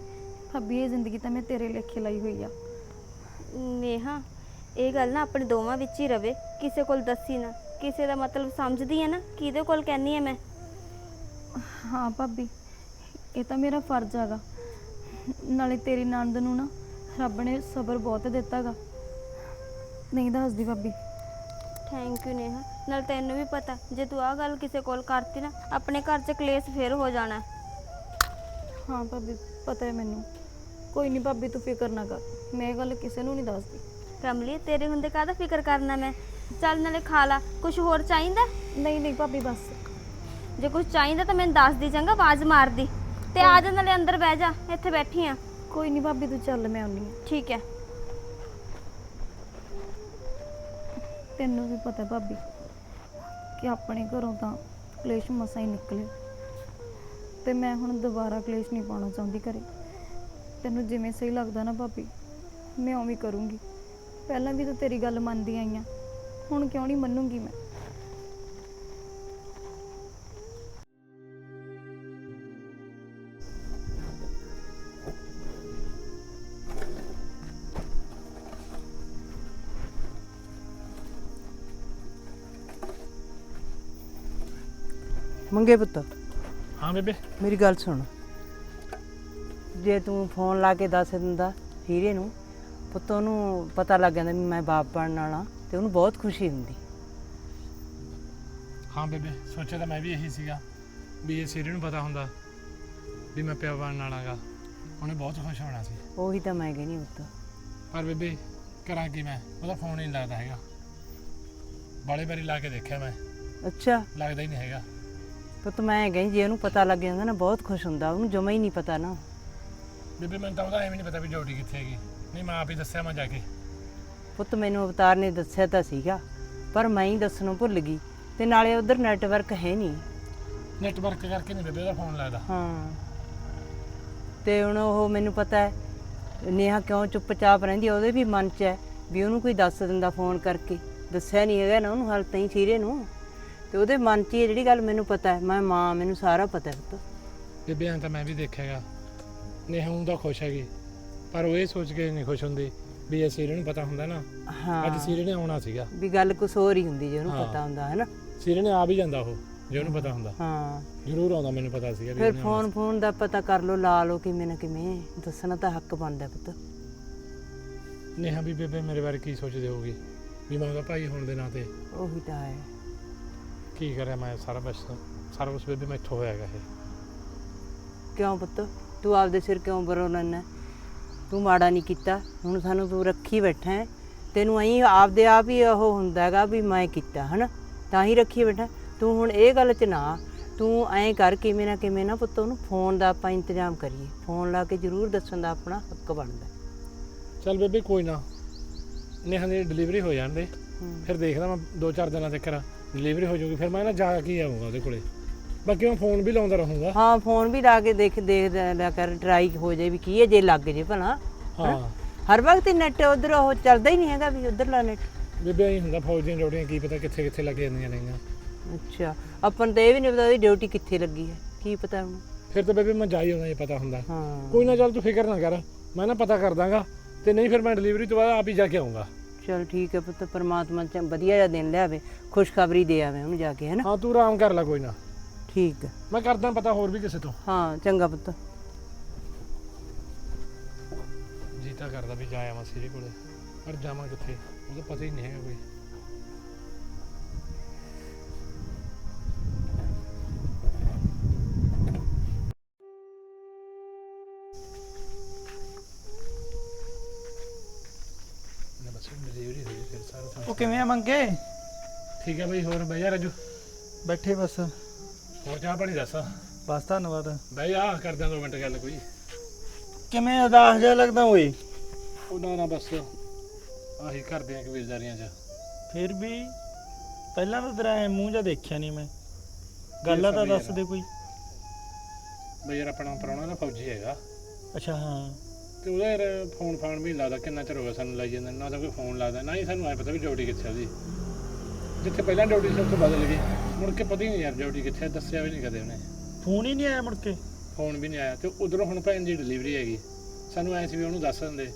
S2: ਭਾਬੀ ਇਹ ਜ਼ਿੰਦਗੀ ਤਾਂ ਮੈਂ ਤੇਰੇ ਲੇਖੇ ਲਈ ਹੋਈ ਆ।
S3: ਨੇਹਾ ਇਹ ਗੱਲ ਨਾ ਆਪਣੇ ਦੋਵਾਂ ਵਿੱਚ ਹੀ ਰਵੇ। ਕਿਸੇ ਕੋਲ ਦੱਸੀ ਨਾ। ਕਿਸੇ ਦਾ ਮਤਲਬ ਸਮਝਦੀ ਹੈ ਨਾ। ਕਿਹਦੇ ਕੋਲ ਕਹਿੰਨੀ ਹੈ ਮੈਂ?
S2: ਹਾਂ ਭਾਬੀ ਇਹ ਤਾਂ ਮੇਰਾ ਫਰਜ਼ ਹੈਗਾ। ਨਾਲੇ ਤੇਰੀ ਨਣਦ ਨੂੰ ਨਾ ਰੱਬ ਨੇ ਸਬਰ ਬਹੁਤ ਦਿੱਤਾਗਾ। ਨਹੀਂ ਦੱਸਦੀ ਭਾਬੀ।
S3: Thank you Neha. ਨਾਲ ਤੈਨੂੰ ਵੀ ਪਤਾ ਜੇ ਤੂੰ ਆਹ ਗੱਲ ਕਿਸੇ ਕੋਲ ਕਰਤੀ ਨਾ ਆਪਣੇ ਘਰ 'ਚ ਕਲੇਸ਼ ਫੇਰ ਹੋ ਜਾਣਾ।
S2: ਹਾਂ ਭਾਬੀ ਪਤਾ ਹੈ ਮੈਨੂੰ। ਕੋਈ ਨਹੀਂ ਭਾਬੀ ਤੂੰ ਫਿਕਰ ਨਾ ਕਰ। ਮੈਂ ਇਹ ਗੱਲ ਕਿਸੇ ਨੂੰ ਨਹੀਂ ਦੱਸਦੀ।
S3: ਕਮਲੀ ਤੇਰੇ ਹੁੰਦੇ ਕਾਹਦਾ ਫਿਕਰ ਕਰਨਾ ਮੈਂ? ਚੱਲ ਨਾਲੇ ਖਾ ਲਾ। ਕੁਝ ਹੋਰ ਚਾਹੀਦਾ?
S2: ਨਹੀਂ ਨਹੀਂ ਭਾਬੀ ਬਸ।
S3: ਜੇ ਕੁਝ ਚਾਹੀਦਾ ਤਾਂ ਮੈਨੂੰ ਦੱਸ ਦੀ ਚੰਗਾ ਆਵਾਜ਼ ਮਾਰਦੀ। ਤੇ ਆ ਜਾ ਨਾਲੇ ਅੰਦਰ ਬਹਿ ਜਾ ਇੱਥੇ ਬੈਠੀ ਆ।
S2: ਕੋਈ ਨਹੀਂ ਭਾਬੀ ਤੂੰ ਚੱਲ ਮੈਂ ਆਉਣੀ ਆ
S3: ਠੀਕ ਹੈ।
S2: ਤੈਨੂੰ ਵੀ ਪਤਾ ਭਾਬੀ, ਕਿ ਆਪਣੇ ਘਰੋਂ ਤਾਂ ਕਲੇਸ਼ ਮਸਾ ਹੀ ਨਿਕਲੇ। ਤੇ ਮੈਂ ਹੁਣ ਦੁਬਾਰਾ ਕਲੇਸ਼ ਨਹੀਂ ਪਾਉਣਾ ਚਾਹੁੰਦੀ ਘਰੇ। ਤੈਨੂੰ ਜਿਵੇਂ ਸਹੀ ਲੱਗਦਾ ਨਾ ਭਾਬੀ, ਮੈਂ ਉਵੇਂ ਕਰੂੰਗੀ। ਪਹਿਲਾਂ ਵੀ ਤਾਂ ਤੇਰੀ ਗੱਲ ਮੰਨਦੀ ਆਈ ਆ, ਹੁਣ ਕਿਉਂ ਨਹੀਂ ਮੰਨੂੰਗੀ ਮੈਂ?
S6: ਮੰਗੇ ਪੁੱਤ।
S1: ਹਾਂ ਬੇਬੇ।
S6: ਮੇਰੀ ਗੱਲ ਸੁਣ। ਜੇ ਤੂੰ ਫੋਨ ਲਾ ਕੇ ਦੱਸ ਦਿੰਦਾ ਹੀਰੇ ਨੂੰ ਪੁੱਤ ਉਹਨੂੰ ਪਤਾ ਲੱਗ ਜਾਂਦਾ ਵੀ ਮੈਂ ਬਾਪ ਬਣਨ ਵਾਲਾ ਤੇ ਉਹਨੂੰ ਬਹੁਤ ਖੁਸ਼ੀ ਹੁੰਦੀ।
S1: ਹਾਂ ਬੇਬੇ ਸੋਚਿਆ ਤਾਂ ਮੈਂ ਵੀ ਇਹੀ ਸੀਗਾ ਵੀ ਇਹ ਸਿਰੇ ਨੂੰ ਪਤਾ ਹੁੰਦਾ ਵੀ ਮੈਂ ਪਿਓ ਬਣਨ ਵਾਲਾਗਾ। ਉਹਨੇ ਬਹੁਤ ਖੁਸ਼ ਹੋਣਾ ਸੀ।
S6: ਉਹੀ ਤਾਂ ਮੈਂ ਕਹਿੰਦੀ ਪੁੱਤ।
S1: ਪਰ ਬੇਬੇ ਕਰਾਂ ਕੀ ਮੈਂ? ਉਹਦਾ ਫੋਨ ਹੀ ਨਹੀਂ ਲੱਗਦਾ ਹੈਗਾ। ਬਾਲੇ ਬਾਰੀ ਲਾ ਕੇ ਦੇਖਿਆ ਮੈਂ।
S6: ਅੱਛਾ।
S1: ਲੱਗਦਾ ਹੀ ਨਹੀਂ ਹੈਗਾ।
S6: ਪੁੱਤ ਮੈਂ ਕਹਿੰਦੀ ਜੇ ਉਹਨੂੰ ਪਤਾ ਲੱਗ ਜਾਂਦਾ ਨਾ ਬਹੁਤ ਖੁਸ਼ ਹੁੰਦਾ ਉਹਨੂੰ ਜਮਾ ਹੀ ਨਹੀਂ ਪਤਾ ਨਾ।
S1: ਬੇਬੇ ਮੈਨੂੰ ਤਾਂ ਉਹਦਾ ਐਵੇਂ ਨਹੀਂ ਪਤਾ ਵੀ ਡਿਊਟੀ ਕਿੱਥੇ ਹੈਗੀ। ਨਹੀਂ ਮੈਂ ਆਪ ਹੀ ਦੱਸਿਆ ਮੈਂ ਜਾ ਕੇ।
S6: ਪੁੱਤ ਮੈਨੂੰ ਅਵਤਾਰ ਨੇ ਦੱਸਿਆ ਤਾਂ ਸੀਗਾ ਪਰ ਮੈਂ ਹੀ ਦੱਸਣੋਂ ਭੁੱਲ ਗਈ। ਤੇ ਨਾਲੇ ਉਧਰ ਨੈਟਵਰਕ ਹੈ ਨਹੀਂ।
S1: ਨੈਟਵਰਕ ਕਰਕੇ ਨਹੀਂ ਬੇਬੇ ਦਾ ਫੋਨ ਲੱਗਦਾ।
S6: ਹਾਂ। ਤੇ ਹੁਣ ਉਹ ਮੈਨੂੰ ਪਤਾ ਹੈ ਨੇਹਾ ਕਿਉਂ ਚੁੱਪਚਾਪ ਰਹਿੰਦੀ ਆ, ਉਹਦੇ ਵੀ ਮਨ 'ਚ ਹੈ ਵੀ ਉਹਨੂੰ ਕੋਈ ਦੱਸ ਦਿੰਦਾ ਫੋਨ ਕਰਕੇ। ਦੱਸਿਆ ਨਹੀਂ ਹੈਗਾ ਨਾ ਉਹਨੂੰ ਹਾਲ ਤਾਈਂ ਸੀਰੇ ਨੂੰ। ਤੇ ਉਹਦੇ ਮਨ 'ਚ ਹੀ ਜਿਹੜੀ ਗੱਲ ਮੈਨੂੰ ਪਤਾ ਹੈ ਮੈਂ ਮਾਂ ਮੈਨੂੰ ਸਾਰਾ ਪਤਾ ਹੈ ਪੁੱਤ।
S1: ਬੇਬੇ ਐਂ ਤਾਂ ਮੈਂ ਵੀ ਦੇਖਿਆਗਾ। ਨੇਹਾ ਊਂ ਤਾਂ ਖੁਸ਼ ਹੈਗੀ ਪਰ ਉਹ ਇਹ ਸੋਚ ਕੇ ਨਹੀਂ ਖੁਸ਼ ਹੁੰਦੀ ਵੀ ਇਹ ਸੀਰੇ ਨੂੰ ਪਤਾ ਹੁੰਦਾ ਨਾ।
S6: ਹਾਂ।
S1: ਅੱਜ ਸੀਰੇ ਨੇ ਆਉਣਾ ਸੀਗਾ।
S6: ਵੀ ਗੱਲ ਕੁਛ ਹੋਰ ਹੀ ਹੁੰਦੀ ਜੇ ਉਹਨੂੰ
S1: ਹਾਂ।
S6: ਪਤਾ ਹੁੰਦਾ ਹੈ ਨਾ
S1: ਸੀਰੇ ਨੇ ਆ ਵੀ ਜਾਂਦਾ ਉਹ ਜੇ ਉਹਨੂੰ ਪਤਾ ਹੁੰਦਾ।
S6: ਹਾਂ।
S1: ਜ਼ਰੂਰ ਆਉਂਦਾ ਮੈਨੂੰ ਪਤਾ ਸੀਗਾ ਵੀ
S6: ਫਿਰ
S1: ਉਹਨੇ ਆਉਣਾ
S6: ਫੋਨ ਫੋਨ ਦਾ ਪਤਾ ਕਰ ਲੋ ਲਾ ਲੋ ਕਿਵੇਂ ਨਾ ਕਿਵੇਂ ਦੱਸਣਾ ਤਾਂ ਹੱਕ ਬਣਦਾ ਪੁੱਤ।
S1: ਨੇਹਾ ਵੀ ਬੇਬੇ ਮੇਰੇ ਬਾਰੇ ਕੀ ਸੋਚਦੇ ਹੋਗੀ? ਵੀ ਮੈਂ ਉਹਦਾ ਭਾਈ ਹੋਣ ਦੇ ਨਾਤੇ
S6: ਉਹੀ ਤਾਂ ਹੈ।
S1: ਕੀ ਕਰਿਆ ਮੈਂ ਸਾਰਾ ਬਸ ਸਾਰਾ ਕੁਝ ਬੇਬੇ ਮੈਥੋਂ ਹੋਇਆਗਾ ਇਹ।
S6: ਕਿਉਂ ਪੁੱਤ? ਤੂੰ ਆਪਦੇ ਸਿਰ ਕਿਉਂ ਬਰੋ ਲੈਣਾ ਤੂੰ ਮਾੜਾ ਨਹੀਂ ਕੀਤਾ। ਹੁਣ ਸਾਨੂੰ ਤੂੰ ਰੱਖੀ ਬੈਠਾ ਹੈ। ਤੈਨੂੰ ਐਂ ਆਪਦੇ ਆਪ ਹੀ ਉਹ ਹੁੰਦਾ ਹੈਗਾ ਵੀ ਮੈਂ ਕੀਤਾ ਹਨਾ? ਤਾਂ ਹੀ ਰੱਖੀ ਬੈਠਾ ਤੂੰ ਹੁਣ ਇਹ ਗੱਲ 'ਚ ਨਾ ਤੂੰ ਐਂ ਕਰ ਕਿਵੇਂ ਨਾ ਕਿਵੇਂ ਨਾ ਪੁੱਤ ਉਹਨੂੰ ਫੋਨ ਦਾ ਆਪਾਂ ਇੰਤਜ਼ਾਮ ਕਰੀਏ। ਫੋਨ ਲਾ ਕੇ ਜ਼ਰੂਰ ਦੱਸਣ ਦਾ ਆਪਣਾ ਹੱਕ ਬਣਦਾ।
S1: ਚੱਲ ਬੇਬੇ ਕੋਈ ਨਾ। ਨੇਹਾ ਦੀ ਡਿਲੀਵਰੀ ਹੋ ਜਾਣ ਦੇ
S6: ਹੂੰ।
S1: ਫਿਰ ਦੇਖਦਾ ਮੈਂ ਦੋ ਚਾਰ ਦਿਨਾਂ ਤੱਕ ਡਿਲੀਵਰੀ ਹੋ ਜਾਊਗੀ ਫਿਰ ਮੈਂ ਨਾ ਜਾ ਕੇ ਹੀ ਆਊਂਗਾ ਉਹਦੇ ਕੋਲੇ। ਬਾਕੀ ਮੈਂ ਫੋਨ ਵੀ ਲਾਉਂਦਾ ਰਹੂੰਗਾ।
S6: ਹਾਂ ਫੋਨ ਵੀ ਲਾ ਕੇ ਦੇਖ ਦੇਖ ਲਿਆ ਕਰ ਟਰਾਈ ਹੋ ਜਾਏ ਵੀ ਕੀ ਹੈ ਜੇ ਲੱਗ ਜੇ ਭਲਾ।
S1: ਹਾਂ।
S6: ਹਰ ਵਕਤ ਨੈਟ ਉਧਰ ਉਹ ਚੱਲਦਾ ਹੀ ਨਹੀਂ ਹੈਗਾ ਵੀ ਉਧਰਲਾ ਨੈਟ
S1: ਬੇਬੇ ਐਂ ਹੁੰਦਾ ਫੌਜ ਦੀਆਂ ਡਿਊਟੀਆਂ ਕੀ ਪਤਾ ਕਿੱਥੇ ਕਿੱਥੇ ਲੱਗ ਜਾਂਦੀਆਂ ਨੇਗੀਆਂ।
S6: ਅੱਛਾ ਆਪਾਂ ਨੂੰ ਤਾਂ ਇਹ ਵੀ ਨਹੀਂ ਪਤਾ ਉਹਦੀ ਡਿਊਟੀ ਕਿੱਥੇ ਲੱਗੀ ਹੈ ਕੀ ਪਤਾ
S1: ਫਿਰ ਤਾਂ ਬੇਬੇ ਮੈਂ ਜਾ ਹੀ ਆਉਣਾ ਜੇ ਪਤਾ ਹੁੰਦਾ।
S6: ਹਾਂ।
S1: ਕੋਈ ਨਾ ਚੱਲ ਤੂੰ ਫਿਕਰ ਨਾ ਕਰ ਮੈਂ ਨਾ ਪਤਾ ਕਰ ਦਾਂਗਾ ਤੇ ਨਹੀਂ ਫਿਰ ਮੈਂ ਡਿਲੀਵਰੀ ਤੋਂ ਬਾਅਦ ਆਪ ਹੀ ਜਾ ਕੇ ਆਉਂਗਾ
S6: ਚਲ ਠੀਕ ਹੈ ਪੁੱਤ ਪਰਮਾਤਮਾ ਚ ਵਧੀਆ ਜਿਹਾ ਦਿਨ ਲਿਆਵੇ ਖੁਸ਼ਖਬਰੀ ਦੇ ਆਵੇ ਉਹਨੂੰ ਜਾ ਕੇ ਹੈ ਨਾ?
S1: ਹਾਂ ਤੂੰ ਆਰਾਮ ਕਰ ਲੈ ਕੋਈ ਨਾ।
S6: ਠੀਕ ਹੈ।
S1: ਮੈਂ ਕਰਦਾ ਪਤਾ ਹੋਰ ਵੀ ਕਿਸੇ ਤੋਂ।
S6: ਹਾਂ ਚੰਗਾ ਪੁੱਤ।
S1: ਜੀ ਤਾਂ ਕਰਦਾ ਵੀ ਜਾ ਆਵਾਂ ਸੀਰੀ ਕੋਲੇ ਪਰ ਜਾਵਾਂ ਕਿੱਥੇ? ਉਹਦਾ ਪਤਾ ਹੀ ਨਹੀਂ ਹੈਗਾ ਕੋਈ। ਫਿਰ ਸਾਰਾ
S9: ਉਹ ਕਿਵੇਂ ਆ ਮੰਗੇ?
S1: ਠੀਕ ਹੈ ਬਈ ਹੋਰ ਬਈ ਜਾ ਰਾਜੂ।
S9: ਬੈਠੇ ਬਸ।
S1: ਹੋਰ ਚਾਹ ਪਾਣੀ ਦੱਸ?
S9: ਬਸ ਧੰਨਵਾਦ।
S1: ਬਈ ਆ ਕਰਦਾ ਦੋ ਮਿੰਟ ਗੱਲ ਕੋਈ।
S9: ਕਿਵੇਂ ਉਦਾਸ ਜਿਹਾ ਲੱਗਦਾ ਓਏ?
S1: ਉਹਨਾਂ ਨਾਲ ਬਸ ਆਹੀ ਕਰਦੇ ਆ ਕਬੀਲਦਾਰੀਆਂ 'ਚ।
S9: ਫਿਰ ਵੀ ਪਹਿਲਾਂ ਤਾਂ ਤੇਰਾ ਐਂ ਮੂੰਹ ਜਿਹਾ ਦੇਖਿਆ ਨਹੀਂ ਮੈਂ। ਗੱਲਾਂ ਤਾਂ ਦੱਸ ਦੇ ਕੋਈ।
S1: ਬਈ ਯਾਰ ਆਪਣਾ ਪ੍ਰਾਹੁਣਾ ਨਾ ਫੌਜੀ ਹੈਗਾ।
S9: ਅੱਛਾ ਹਾਂ।
S1: ਤੇ ਉਹਦਾ ਯਾਰ ਫੋਨ ਫਾਨ ਵੀ ਨੀ ਲੱਗਦਾ ਕਿੰਨਾ ਚਿਰ ਹੋ ਗਿਆ ਸਾਨੂੰ ਲਾਈ ਜਾਂਦੇ ਨੂੰ, ਤਾਂ ਕੋਈ ਫੋਨ ਲੱਗਦਾ ਨਾ ਹੀ ਸਾਨੂੰ ਐ ਪਤਾ ਵੀ ਡਿਊਟੀ ਕਿੱਥੇ ਆ ਉਹਦੀ। ਜਿੱਥੇ ਪਹਿਲਾਂ ਡਿਊਟੀ ਸੀ ਉੱਥੇ ਬਦਲ ਗਈ। ਮੁੜ ਕੇ ਪਤਾ ਹੀ ਨਹੀਂ ਯਾਰ ਡਿਊਟੀ ਕਿੱਥੇ ਆ, ਦੱਸਿਆ ਵੀ ਨਹੀਂ ਕਦੇ ਉਹਨੇ।
S9: ਫੋਨ ਹੀ ਨਹੀਂ ਆਇਆ ਮੁੜ ਕੇ?
S1: ਫੋਨ ਵੀ ਨਹੀਂ ਆਇਆ ਤੇ ਉਧਰੋਂ ਹੁਣ ਭੈਣ ਦੀ ਡਿਲੀਵਰੀ ਹੈਗੀ। ਸਾਨੂੰ ਐ ਸੀ ਵੀ ਉਹਨੂੰ ਦੱਸ ਦਿੰਦੇ।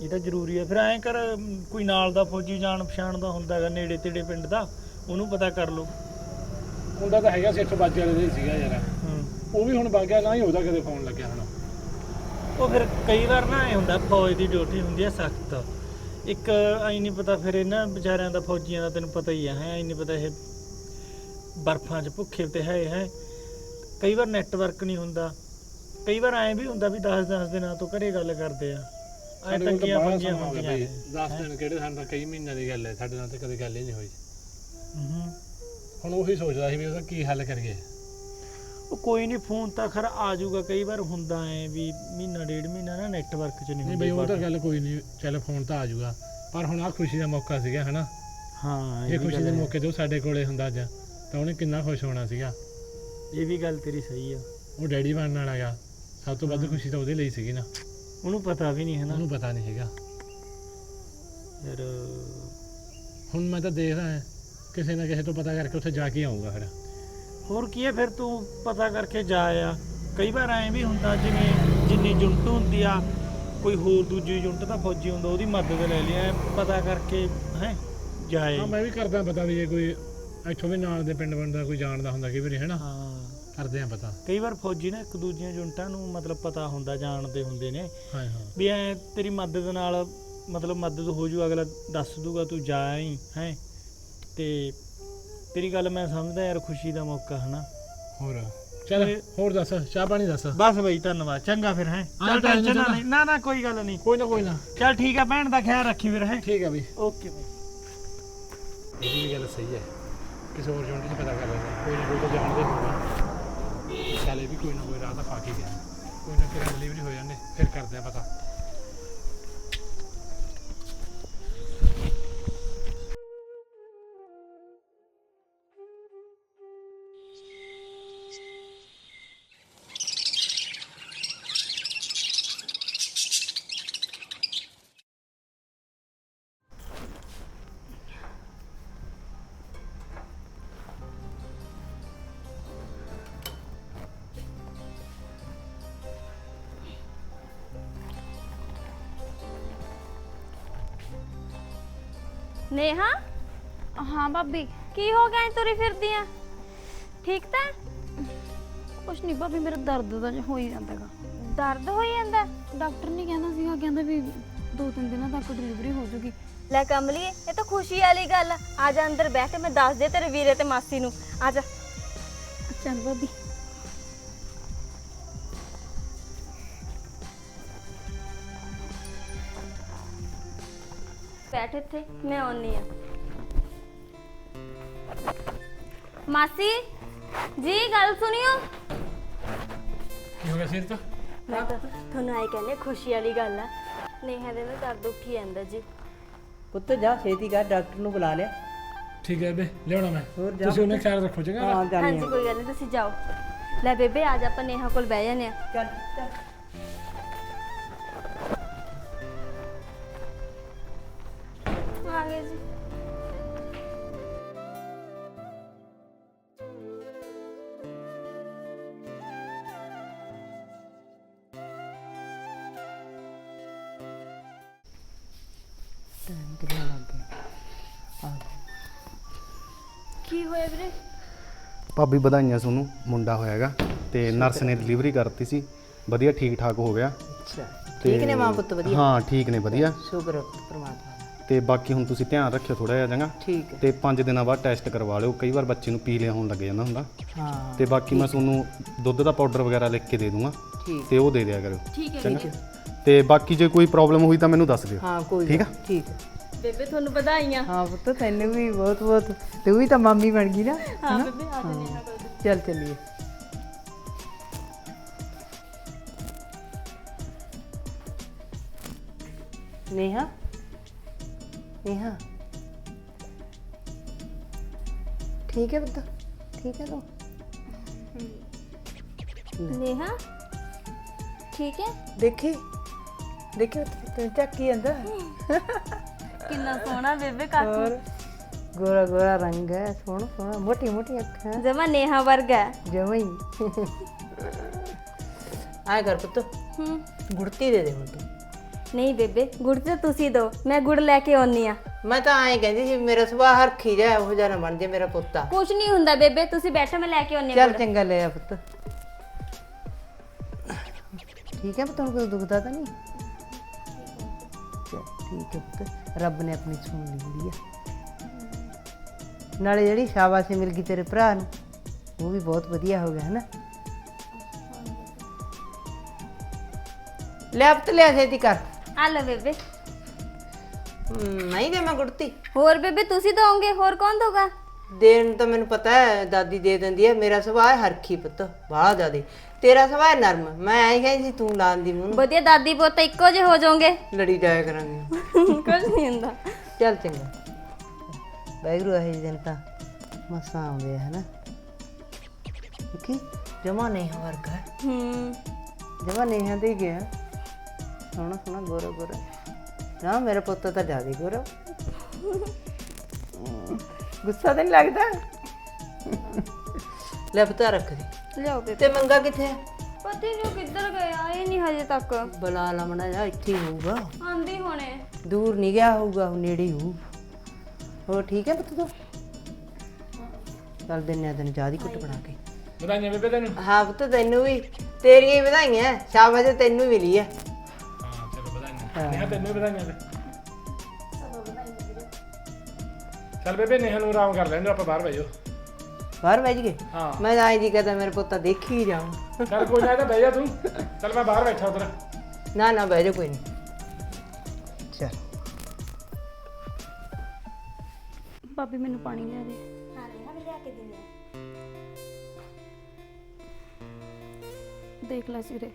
S9: ਇਹ ਤਾਂ ਜ਼ਰੂਰੀ ਹੈ ਫਿਰ ਐਂ ਕਰ ਮ, ਕੋਈ ਨਾਲ ਦਾ ਫੌਜੀ ਜਾਣ ਪਛਾਣ ਦਾ ਹੁੰਦਾ ਹੈਗਾ ਨੇੜੇ ਤੇੜੇ ਪਿੰਡ ਦਾ ਉਹਨੂੰ ਪਤਾ ਕਰ ਲਓ।
S1: ਮੁੰਡਾ ਤਾਂ ਹੈਗਾ ਸੀ ਇੱਥੋਂ ਬਾਜੇ ਵਾਲੇ ਦਾ ਸੀਗਾ ਯਾਰ।
S9: ਹੂੰ।
S1: ਉਹ ਵੀ ਹੁਣ ਬਾਗਿਆ ਨਾ ਹੀ ਉਹਦਾ ਕਦੇ ਫੋਨ ਲੱਗਿਆ ਹੁਣ।
S9: ਉਹ ਫਿਰ ਕਈ ਵਾਰ ਨਾ ਐ ਹੁੰਦਾ ਫੌਜ ਦੀ ਡਿਊਟੀ ਹੁੰਦੀ ਹੈ ਸਖਤ। ਇੱਕ ਐ ਨਹੀਂ ਪਤਾ ਫਿਰ ਇਹਨਾਂ ਵਿਚਾਰਿਆਂ ਦਾ ਫੌਜੀਆਂ ਦਾ ਤੈਨੂੰ ਪਤਾ ਹੀ ਆ ਹੈ ਐ ਨਹੀਂ ਪਤਾ ਇਹ ਬਰਫਾਂ 'ਚ ਭੁੱਖੇ ਤੇ ਹੈ ਹੈ। ਕਈ ਵਾਰ ਨੈਟਵਰਕ ਨਹੀਂ ਹੁੰਦਾ। ਕਈ ਵਾਰ ਐ ਵੀ ਹੁੰਦਾ ਵੀ 10-10 ਦਿਨਾਂ ਤੋਂ ਘਰੇ ਗੱਲ ਕਰਦੇ ਆ। ਐ
S1: ਸਾਡੇ ਕੋਲ ਤਾਂ
S9: ਤੰਗੀਆਂ
S1: ਬਾਹਲਾ
S9: ਪੰਗੀਆਂ
S1: ਸਮਾਂ ਹੋ ਗਿਆ
S9: ਹੁੰਦੀਆਂ
S1: ਬਈ
S9: ਨੇ
S1: 10 ਦਿਨ ਕਿਹੜੇ ਸਾਨੂੰ ਕਈ ਮਹੀਨਿਆਂ ਦੀ ਗੱਲ ਹੈ ਸਾਡੇ ਨਾਲ ਤੇ ਕਦੇ ਗੱਲ ਹੀ ਨਹੀਂ ਹੋਈ।
S9: ਹੂੰ।
S1: ਹੁਣ ਉਹੀ ਸੋਚਦਾ ਸੀ ਵੀ ਉਹਦਾ ਕੀ ਹੱਲ ਕਰੀਏ।
S9: ਉਹ ਕੋਈ ਨਹੀਂ ਫੋਨ ਤਾਂ ਖਰ ਆ ਜਾਊਗਾ। ਕਈ ਵਾਰ ਹੁੰਦਾ ਐ ਵੀ ਮਹੀਨਾ ਡੇਢ ਮਹੀਨਾ ਨਾ ਨੈਟਵਰਕ 'ਚ ਨਹੀਂ
S1: ਨਹੀਂ ਬਈ ਉਹ ਤਾਂ। ਗੱਲ ਕੋਈ ਨਹੀਂ ਚੱਲ ਫੋਨ ਤਾਂ ਆ ਜਾਊਗਾ। ਪਰ ਹੁਣ ਆ ਖੁਸ਼ੀ ਦਾ ਮੌਕਾ ਸੀਗਾ ਹਨਾ?
S9: ਹਾਂ
S1: ਇਹ
S9: ਵੀ
S1: ਖੁਸ਼ੀ
S9: ਗੱਲ
S1: ਦੇ
S9: ਹੈ।
S1: ਮੌਕੇ ਤੇ ਉਹ ਸਾਡੇ ਕੋਲੇ ਹੁੰਦਾ ਅੱਜ। ਤਾਂ ਉਹਨੇ ਕਿੰਨਾ ਖੁਸ਼ ਹੋਣਾ ਸੀਗਾ।
S9: ਇਹ ਵੀ ਗੱਲ ਤੇਰੀ ਸਹੀ ਆ।
S1: ਉਹ ਡੈਡੀ ਬਣਨ ਵਾਲਾ ਗਾ। ਸਭ ਤੋਂ ਵੱਧ ਖੁਸ਼ੀ ਤਾਂ ਉਹਦੇ ਲਈ ਸੀਗੀ ਨਾ।
S9: ਉਹਨੂੰ ਪਤਾ ਵੀ ਨਹੀਂ ਹੈ ਨਾ
S1: ਉਹਨੂੰ ਪਤਾ ਨਹੀਂ ਹੈਗਾ
S9: ਯਾਰ
S1: ਹੁਣ ਮੈਂ ਤਾਂ ਦੇਖਦਾ ਹਾਂ ਕਿਸੇ ਨਾ ਕਿਸੇ ਤੋਂ ਪਤਾ ਕਰਕੇ ਉੱਥੇ ਜਾ ਕੇ ਆਉਂਗਾ ਫਿਰ।
S9: ਹੋਰ ਕੀ ਹੈ? ਫਿਰ ਤੂੰ ਪਤਾ ਕਰਕੇ ਜਾ ਆ। ਕਈ ਵਾਰ ਐਂ ਵੀ ਹੁੰਦਾ ਜਿਵੇਂ ਜਿੰਨੀ ਜੁਨਟ ਹੁੰਦੀ ਆ ਕੋਈ ਹੋਰ ਦੂਜੀ ਯੂਨਿਟ ਦਾ ਫੌਜੀ ਹੁੰਦਾ ਉਹਦੀ ਮਦਦ ਲੈ ਲਿਆ ਪਤਾ ਕਰਕੇ ਹੈ ਜਾਏ
S1: ਹਾਂ ਮੈਂ ਵੀ ਕਰਦਾ ਪਤਾ ਵੀ ਜੇ ਕੋਈ ਇੱਥੋਂ ਵੀ ਨਾਲ ਦੇ ਪਿੰਡ ਬੰਦਾ ਕੋਈ ਜਾਣਦਾ ਹੁੰਦਾ ਕਈ ਵਾਰੀ ਹੈਨਾ?
S9: ਹਾਂ।
S1: ਕਰਦੇ ਆ ਪਤਾ।
S9: ਕਈ ਵਾਰ ਫੌਜੀ ਨਾ ਇੱਕ ਦੂਜੀਆਂ ਯੂਨਿਟਾਂ ਨੂੰ ਮਤਲਬ ਪਤਾ ਹੁੰਦਾ ਜਾਣਦੇ ਹੁੰਦੇ ਨੇ।
S1: ਹਾਂ ਹਾਂ।
S9: ਵੀ ਐ ਤੇਰੀ ਮਦਦ ਨਾਲ ਮਤਲਬ ਮਦਦ ਹੋ ਜੂ ਅਗਲਾ ਦੱਸ ਦੂਗਾ ਤੂੰ ਜਾ ਆਈ ਹੈ। ਤੇ ਤੇਰੀ ਗੱਲ ਮੈਂ ਸਮਝਦਾ ਯਾਰ ਖੁਸ਼ੀ ਦਾ ਮੌਕਾ ਹਨਾ?
S1: ਹੋਰ। ਚੱਲ ਹੋਰ। ਦੱਸ ਚਾਹ ਪਾਣੀ ਦੱਸ।
S9: ਬਸ ਬਈ ਧੰਨਵਾਦ। ਚੰਗਾ ਫਿਰ ਹੈ?
S1: ਹਾਂ,
S9: ਚੱਲ ਟੈਨਸ਼ਨ ਨਾ। ਲਈ ਨਾ ਨਾ ਕੋਈ ਗੱਲ ਨਹੀਂ।
S1: ਕੋਈ ਨਾ ਕੋਈ ਨਾ।
S9: ਚੱਲ ਠੀਕ ਆ ਭੈਣ ਦਾ ਖਿਆਲ ਰੱਖੀ ਫਿਰ ਹੈ?
S1: ਠੀਕ ਆ ਬਈ।
S9: ਓਕੇ ਬਈ।
S1: ਇਹ ਵੀ ਗੱਲ ਸਹੀ ਹੈ ਕਿਸੇ ਹੋਰ ਜੁੰਟ 'ਚ ਪਤਾ ਕਰ ਲੈਂਦੇ ਕੋਈ ਨਾ ਕੋਈ ਤਾਂ ਜਾਣਦੇ ਹੋਊਗਾ। ਚੱਲ ਇਹ ਵੀ ਕੋਈ ਨਾ ਕੋਈ ਰਾਹ ਤਾਂ ਪਾ ਕੇ ਗਿਆ। ਕੋਈ ਨਾ ਫਿਰ ਡਿਲੀਵਰੀ ਹੋ ਜਾਂਦੇ। ਫਿਰ ਕਰਦੇ ਆ ਪਤਾ।
S3: ਨੇਹਾ?
S2: ਹਾਂ ਭਾਬੀ।
S3: ਕੀ ਹੋ ਗਿਆ ਤੁਰੀ ਫਿਰਦੀ ਆ ਠੀਕ ਤਾਂ?
S2: ਕੁਛ ਨਹੀਂ ਭਾਬੀ ਮੇਰਾ ਦਰਦ ਦਾ ਹੋ ਹੀ ਜਾਂਦਾਗਾ।
S3: ਦਰਦ ਹੋਈ ਜਾਂਦਾ?
S2: ਡਾਕਟਰ ਨੇ ਕਹਿੰਦਾ ਸੀਗਾ ਕਹਿੰਦਾ ਵੀ ਦੋ ਤਿੰਨ ਦਿਨਾਂ ਤੱਕ ਡਿਲੀਵਰੀ ਹੋ ਜੂਗੀ
S3: ਲੈ ਕਮਲੀਏ ਇਹ ਤਾਂ ਖੁਸ਼ੀ ਵਾਲੀ ਗੱਲ ਆ। ਆ ਜਾ ਅੰਦਰ ਬੈਠ ਮੈਂ ਦੱਸ ਦੇ ਤੇਰੇ ਵੀਰੇ ਤੇ ਮਾਸੀ ਨੂੰ। ਆ ਜਾ।
S2: ਚੱਲ ਭਾਬੀ।
S3: ਬੈਠ ਇੱਥੇ ਮੈਂ ਆਉਣੀ ਆ। ਮਾਸੀ ਜੀ ਗੱਲ ਸੁਣਿਓ।
S1: ਕੀ ਹੋ ਗਿਆ ਸਿਰ ਤੋਂ?
S3: ਮੈਂ ਤਾਂ ਤੁਹਾਨੂੰ ਆਈ ਕਹਿੰਦੇ ਖੁਸ਼ੀ ਵਾਲੀ ਗੱਲ ਆ। ਨੇਹਾ ਦੇ ਨਾ ਦਰਦ ਉੱਠੀ ਜਾਂਦਾ ਜੀ।
S6: ਪੁੱਤ ਜਾ ਛੇਤੀ ਕਰ ਡਾਕਟਰ ਨੂੰ ਬੁਲਾ ਲਿਆ।
S1: ਠੀਕ ਹੈ ਬੇ ਲਿਆਉਣਾ ਮੈਂ।
S6: ਹੋਰ ਜਾ।
S1: ਤੁਸੀਂ ਉਹਨੇ ਖਿਆਲ ਰੱਖੋ ਜਗਾ
S6: ਹਾਂ ਜਾਣੀ
S3: ਹਾਂਜੀ ਕੋਈ ਗੱਲ ਨਹੀਂ ਤੁਸੀਂ ਜਾਓ। ਲੈ ਬੇਬੇ ਆ ਜਾ ਆਪਾਂ ਨੇਹਾ ਕੋਲ ਬਹਿ ਜਾਂਦੇ ਆ।
S6: ਚੱਲ ਚੱਲ।
S5: ਭਾਬੀ ਵਧਾਈਆਂ ਤੁਹਾਨੂੰ ਮੁੰਡਾ ਹੋਇਆਗਾ ਤੇ ਨਰਸ ਨੇ ਡਿਲੀਵਰੀ ਕਰਤੀ ਸੀ। ਵਧੀਆ ਠੀਕ ਠਾਕ ਹੋ ਗਿਆ।
S6: ਅੱਛਾ।
S5: ਤੇ-
S6: ਠੀਕ ਨੇ ਮਾਂ ਪੁੱਤ ਵਧੀਆ?
S5: ਹਾਂ ਠੀਕ ਨੇ ਵਧੀਆ।
S6: ਸ਼ੁਕਰ ਹੈ ਪੁੱਤ ਪ੍ਰਮਾਤਮਾ ਦਾ।
S5: ਤੇ ਬਾਕੀ ਹੁਣ ਤੁਸੀਂ ਧਿਆਨ ਰੱਖਿਓ ਥੋੜਾ ਜਿਹਾ ਚੰਗਾ
S6: ਠੀਕ ਹੈ।
S5: ਤੇ 5 ਦਿਨਾਂ ਬਾਅਦ ਟੈਸਟ ਕਰਵਾ ਲਿਓ। ਕਈ ਵਾਰ ਬੱਚੇ ਨੂੰ ਪੀਲੀਆ ਹੋਣ ਲੱਗ ਜਾਂਦਾ ਹੁੰਦਾ।
S6: ਹਾਂ।
S5: ਤੇ ਬਾਕੀ ਮੈਂ ਤੁਹਾਨੂੰ ਦੁੱਧ ਦਾ ਪਾਊਡਰ ਵਗੈਰਾ ਲਿਖ ਕੇ ਦੇ ਦੂੰਗਾ।
S6: ਠੀਕ।
S5: ਤੇ ਉਹ ਦੇ ਦਿਆ ਕਰੋ
S3: ਠੀਕ ਹੈ
S5: ਤੇ ਬਾਕੀ ਜੇ ਕੋਈ ਪ੍ਰੋਬਲਮ ਹੋਈ ਤਾਂ ਮੈਨੂੰ ਦੱਸ ਦਿਓ।
S6: ਹਾਂ ਕੋਈ
S5: ਠੀਕ ਆ?
S6: ਗੱਲ, ਠੀਕ ਹੈ।
S3: ਬੇਬੇ ਤੁਹਾਨੂੰ ਵਧਾਈਆਂ
S6: ਹਾਂ ਪੁੱਤ ਤੈਨੂੰ ਵੀ ਬਹੁਤ ਬਹੁਤ ਤੂੰ ਵੀ ਤਾਂ ਮਾਮੀ ਬਣ ਗਈ ਨਾ
S3: ਹਾਂ ਬੇਬੇ ਆ ਜਾ ਨੇਹਾ ਕੋਲ
S6: ਚੱਲ ਚੱਲੀਏ ਨੇਹਾ ਨੇਹਾ ਠੀਕ ਹੈ ਪੁੱਤ ਠੀਕ ਹੈ ਤੂੰ
S3: ਨੇਹਾ ਠੀਕ ਹੈ
S6: ਦੇਖੀ ਦੇਖੀ ਤੂੰ ਚੱਕੀ ਅੰਦਰ
S3: ਕਿੰਨਾ ਸੋਹਣਾ ਬੇਬੇ ਕਾਕੂ।
S6: ਹੋਰ ਗੋਰਾ ਗੋਰਾ ਰੰਗ ਹੈ ਸੋਹਣਾ ਸੋਹਣਾ ਮੋਟੀ ਮੋਟੀ ਅੱਖਾਂ।
S3: ਜਮਾ ਨੇਹਾ ਵਰਗਾ ਹੈ।
S6: ਜਮਾਂ ਹੀ। ਆਏ ਕਰ ਪੁੱਤ
S3: ਹੂੰ।
S6: ਗੁੜਤੀ ਦੇ ਦੇ ਹੁਣ ਤੂੰ।
S3: ਨਹੀਂ ਬੇਬੇ ਗੁੜ ਤੇ ਤੁਸੀਂ ਦੋ ਮੈਂ ਗੁੜ ਲੈ ਕੇ ਆਉਣੀ ਆ
S6: ਮੈਂ ਤਾਂ ਐਂ ਕਹਿੰਦੀ ਸੀ ਮੇਰਾ ਸੁਭਾਅ ਹਰਖੀ ਜਾ ਉਹ ਨਾ ਬਣ ਜੇ ਮੇਰਾ ਪੁੱਤਾ।
S3: ਕੁਝ ਨਹੀਂ ਹੁੰਦਾ ਬੇਬੇ ਤੁਸੀਂ ਬੈਠੋ ਮੈਂ ਲੈ ਕੇ ਆਉਣੀ ਆ
S6: ਚੱਲ
S3: ਗੁੜ।
S6: ਚੰਗਾ ਲੈ ਆ ਪੁੱਤ। ਠੀਕ ਹੈ ਪੁੱਤ ਹੁਣ ਕੋਈ ਦੁਖਦਾ ਤਾਂ ਨਹੀਂ? ਠੀਕ ਹੈ ਪੁੱਤ ਰੱਬ ਨੇ ਆਪਣੀ ਸੁਣ ਲਈ ਹੁੰਦੀ ਆ। ਨਾਲੇ ਜਿਹੜੀ ਸ਼ਾਬਾਸ਼ੀ ਮਿਲ ਗਈ ਤੇਰੇ ਭਰਾ ਨੂੰ ਉਹ ਵੀ ਬਹੁਤ ਵਧੀਆ ਹੋ ਗਿਆ ਹੈ ਨਾ ਲੈ ਪੁੱਤ ਲਿਆ ਛੇਤੀ ਕਰ।
S3: ਆ ਲਓ ਬੇਬੇ।
S6: ਨਹੀਂ ਦੇ ਮੈਂ ਗੁੜਤੀ।
S3: ਹੋਰ ਬੇਬੇ ਤੁਸੀਂ ਦੋਗੇ ਹੋਰ ਕੌਣ ਦੋਗਾ?
S6: ਦੇਣ ਤਾਂ ਮੈਨੂੰ ਪਤਾ ਹੈ ਦਾਦੀ ਦੇ ਦਿੰਦੀ ਹੈ ਮੇਰਾ ਸੁਭਾਅ ਹੈ ਹਰਖੀ ਪੁੱਤ ਬਾਹਲਾ ਜ਼ਿਆਦੇ। ਤੇਰਾ ਹੈ ਨਰਮ ਮੈਂ ਐਂ ਕਹਿੰਦੀ ਸੀ ਤੂੰ ਲਾਣ ਦੀ ਮੂੰਹ
S3: ਵਧੀਆ ਦਾਦੀ ਪੁੱਤ ਇੱਕੋ ਜਿਹੇ ਹੋ ਜਾਓਗੇ?
S6: ਨੂੰ ਲੜੀ ਜਾਇਆ ਕਰਾਂਗੇ।
S3: ਕੁਝ ਨਹੀਂ ਹੁੰਦਾ।
S6: ਚੱਲ ਚੰਗਾ। ਬੈਗਰੂ ਇਹ ਦਿਨ ਤਾਂ ਮਸਾਂ ਆਉਂਦੇ ਆ ਹਨਾ? ਕਿ ਜਮਾ ਨਹੀਂ ਵਰਗਾ
S3: ਹੂੰ।
S6: ਜਮਾ ਨਹੀਂ ਦੇ ਗਿਆ। ਸੋਹਣਾ ਸੋਹਣਾ ਗੋਰਾ ਗੋਰਾ ਨਾ ਮੇਰਾ ਪੁੱਤ ਤਾਂ ਜ਼ਿਆਦਾ ਗੋਰਾ ਗੁੱਸਾ ਤਾਂ ਨਹੀਂ ਲੱਗਦਾ? ਲੈ ਪਤਾ ਰੱਖ ਦੇ।
S3: ਲਿਆਓ ਬੇਬੇ
S6: ਤੇ ਮੰਗਾ ਕਿੱਥੇ ਹੈ
S3: ਪਤਾ ਕਿੱਧਰ ਗਏ ਆਏ ਨਹੀਂ ਹਜੇ ਤੱਕ।
S6: ਬਲਾ ਲਮਣਾ ਜਾ ਇੱਥੇ ਹੀ ਹੋਊਗਾ।
S3: ਆਂਦੀ ਹੋਣੇ।
S6: ਦੂਰ ਨਹੀਂ ਗਿਆ ਹੋਊਗਾ ਉਹ ਨੇੜੇ ਹੀ ਹੋਊ। ਹੋਰ ਠੀਕ ਹੈ ਪੁੱਤ ਤੂੰ? ਚੱਲ ਦਿੰਨੇ ਆ ਤੈਨੂੰ ਚਾਹ ਦੀ ਘੁੱਟ ਬਣਾ ਕੇ।
S1: ਵਧਾਈਆਂ ਬੇਬੇ ਤੈਨੂੰ।
S6: ਹਾਂ ਪੁੱਤ ਤੈਨੂੰ ਵੀ। ਤੇਰੀਆਂ ਹੀ ਵਧਾਈਆਂ ਸ਼ਾਬਾਸ਼ ਤੈਨੂੰ ਵੀ ਮਿਲੀ ਹੈ
S1: ਹਾਂ ਚਲੋ ਵਧਾਈਆਂ। ਨੇਹਾ ਤੈਨੂੰ ਵੀ ਵਧਾਈਆਂ ਬੇ। ਚੱਲ ਬੇਬੇ ਨੇਹਾ ਨੂੰ ਆਰਾਮ ਕਰ ਲੈਣ ਦਿਓ, ਆਪਾਂ ਬਾਹਰ ਬੈਜੋ
S6: ਬਾਹਰ ਬੈਠ ਗਏ
S1: ਹਾਂ।
S6: ਮੈਂ ਤਾਂ ਐਂ ਜੀ ਕਰਦਾ ਮੇਰੇ ਪੁੱਤ ਦੇਖੀ ਹੀ
S1: ਚੱਲ ਕੋਈ ਨਾ ਇਹ ਤਾਂ ਬਹਿ ਜਾ ਤੂੰ। ਚੱਲ ਮੈਂ ਬਾਹਰ ਬੈਠਾ ਉਧਰ।
S6: ਨਾ ਨਾ ਬਹਿ ਜਾ ਕੋਈ ਨਹੀਂ ਚੱਲ।
S2: ਭਾਬੀ ਮੈਨੂੰ ਪਾਣੀ ਲਿਆ ਦੇ।
S3: ਹਾਂ ਨੇਹਾ ਮੈਂ ਲਿਆ ਕੇ ਦਿੰਦੀ ਆ
S2: ਦੇਖ ਲੈ ਸਿਰੇ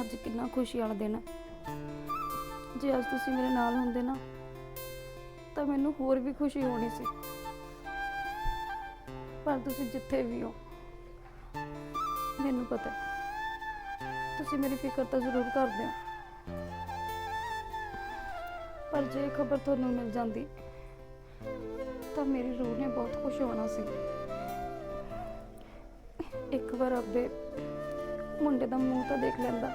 S2: ਅੱਜ ਕਿੰਨਾ ਖੁਸ਼ੀ ਵਾਲਾ ਦਿਨ ਹੈ। ਜੇ ਅੱਜ ਤੁਸੀਂ ਮੇਰੇ ਨਾਲ ਹੁੰਦੇ ਨਾ ਤਾਂ ਮੈਨੂੰ ਹੋਰ ਵੀ ਖੁਸ਼ੀ ਹੋਣੀ ਸੀ। ਪਰ ਤੁਸੀਂ ਜਿੱਥੇ ਵੀ ਹੋ ਮੈਨੂੰ ਪਤਾ ਹੈ, ਤੁਸੀਂ ਮੇਰੀ ਫਿਕਰ ਤਾਂ ਜ਼ਰੂਰ ਕਰਦੇ ਹੋ। ਪਰ ਜੇ ਖਬਰ ਤੁਹਾਨੂੰ ਮਿਲ ਜਾਂਦੀ ਤਾਂ ਮੇਰੀ ਰੂਹ ਨੇ ਬਹੁਤ ਖੁਸ਼ ਹੋਣਾ ਸੀ। ਇੱਕ ਵਾਰ ਆਪਦੇ ਮੁੰਡੇ ਦਾ ਮੂੰਹ ਤਾਂ ਦੇਖ ਲੈਂਦਾ।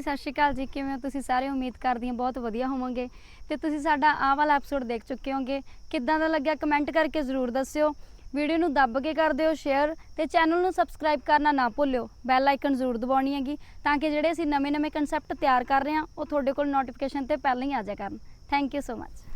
S2: ਹਾਂਜੀ ਸਤਿ ਸ਼੍ਰੀ ਅਕਾਲ ਜੀ। ਕਿਵੇਂ ਹੋ? ਤੁਸੀਂ ਸਾਰੇ ਉਮੀਦ ਕਰਦੀ ਹਾਂ ਬਹੁਤ ਵਧੀਆ ਹੋਵੋਗੇ। ਤੇ ਤੁਸੀਂ ਸਾਡਾ ਆਹ ਵਾਲਾ ਐਪੀਸੋਡ ਦੇਖ ਚੁੱਕੇ ਹੋਗੇ। ਕਿੱਦਾਂ ਦਾ ਲੱਗਿਆ ਕਮੈਂਟ ਕਰਕੇ ਜ਼ਰੂਰ ਦੱਸਿਓ। ਵੀਡੀਓ ਨੂੰ ਦੱਬ ਕੇ ਕਰ ਦਿਓ ਸ਼ੇਅਰ ਤੇ ਚੈਨਲ ਨੂੰ ਸਬਸਕ੍ਰਾਈਬ ਕਰਨਾ ਨਾ ਭੁੱਲਿਓ। ਬੈਲ ਆਈਕਨ ਜ਼ਰੂਰ ਦਬਾਉਣੀ ਹੈਗੀ ਤਾਂ ਕਿ ਜਿਹੜੇ ਅਸੀਂ ਨਵੇਂ-ਨਵੇਂ ਕਨਸੈਪਟ ਤਿਆਰ ਕਰ ਰਹੇ ਹਾਂ, ਉਹ ਤੁਹਾਡੇ ਕੋਲ ਨੋਟੀਫਿਕੇਸ਼ਨ ਤੇ ਪਹਿਲਾਂ ਹੀ ਆ ਜਾਇਆ ਕਰਨ। Thank you so much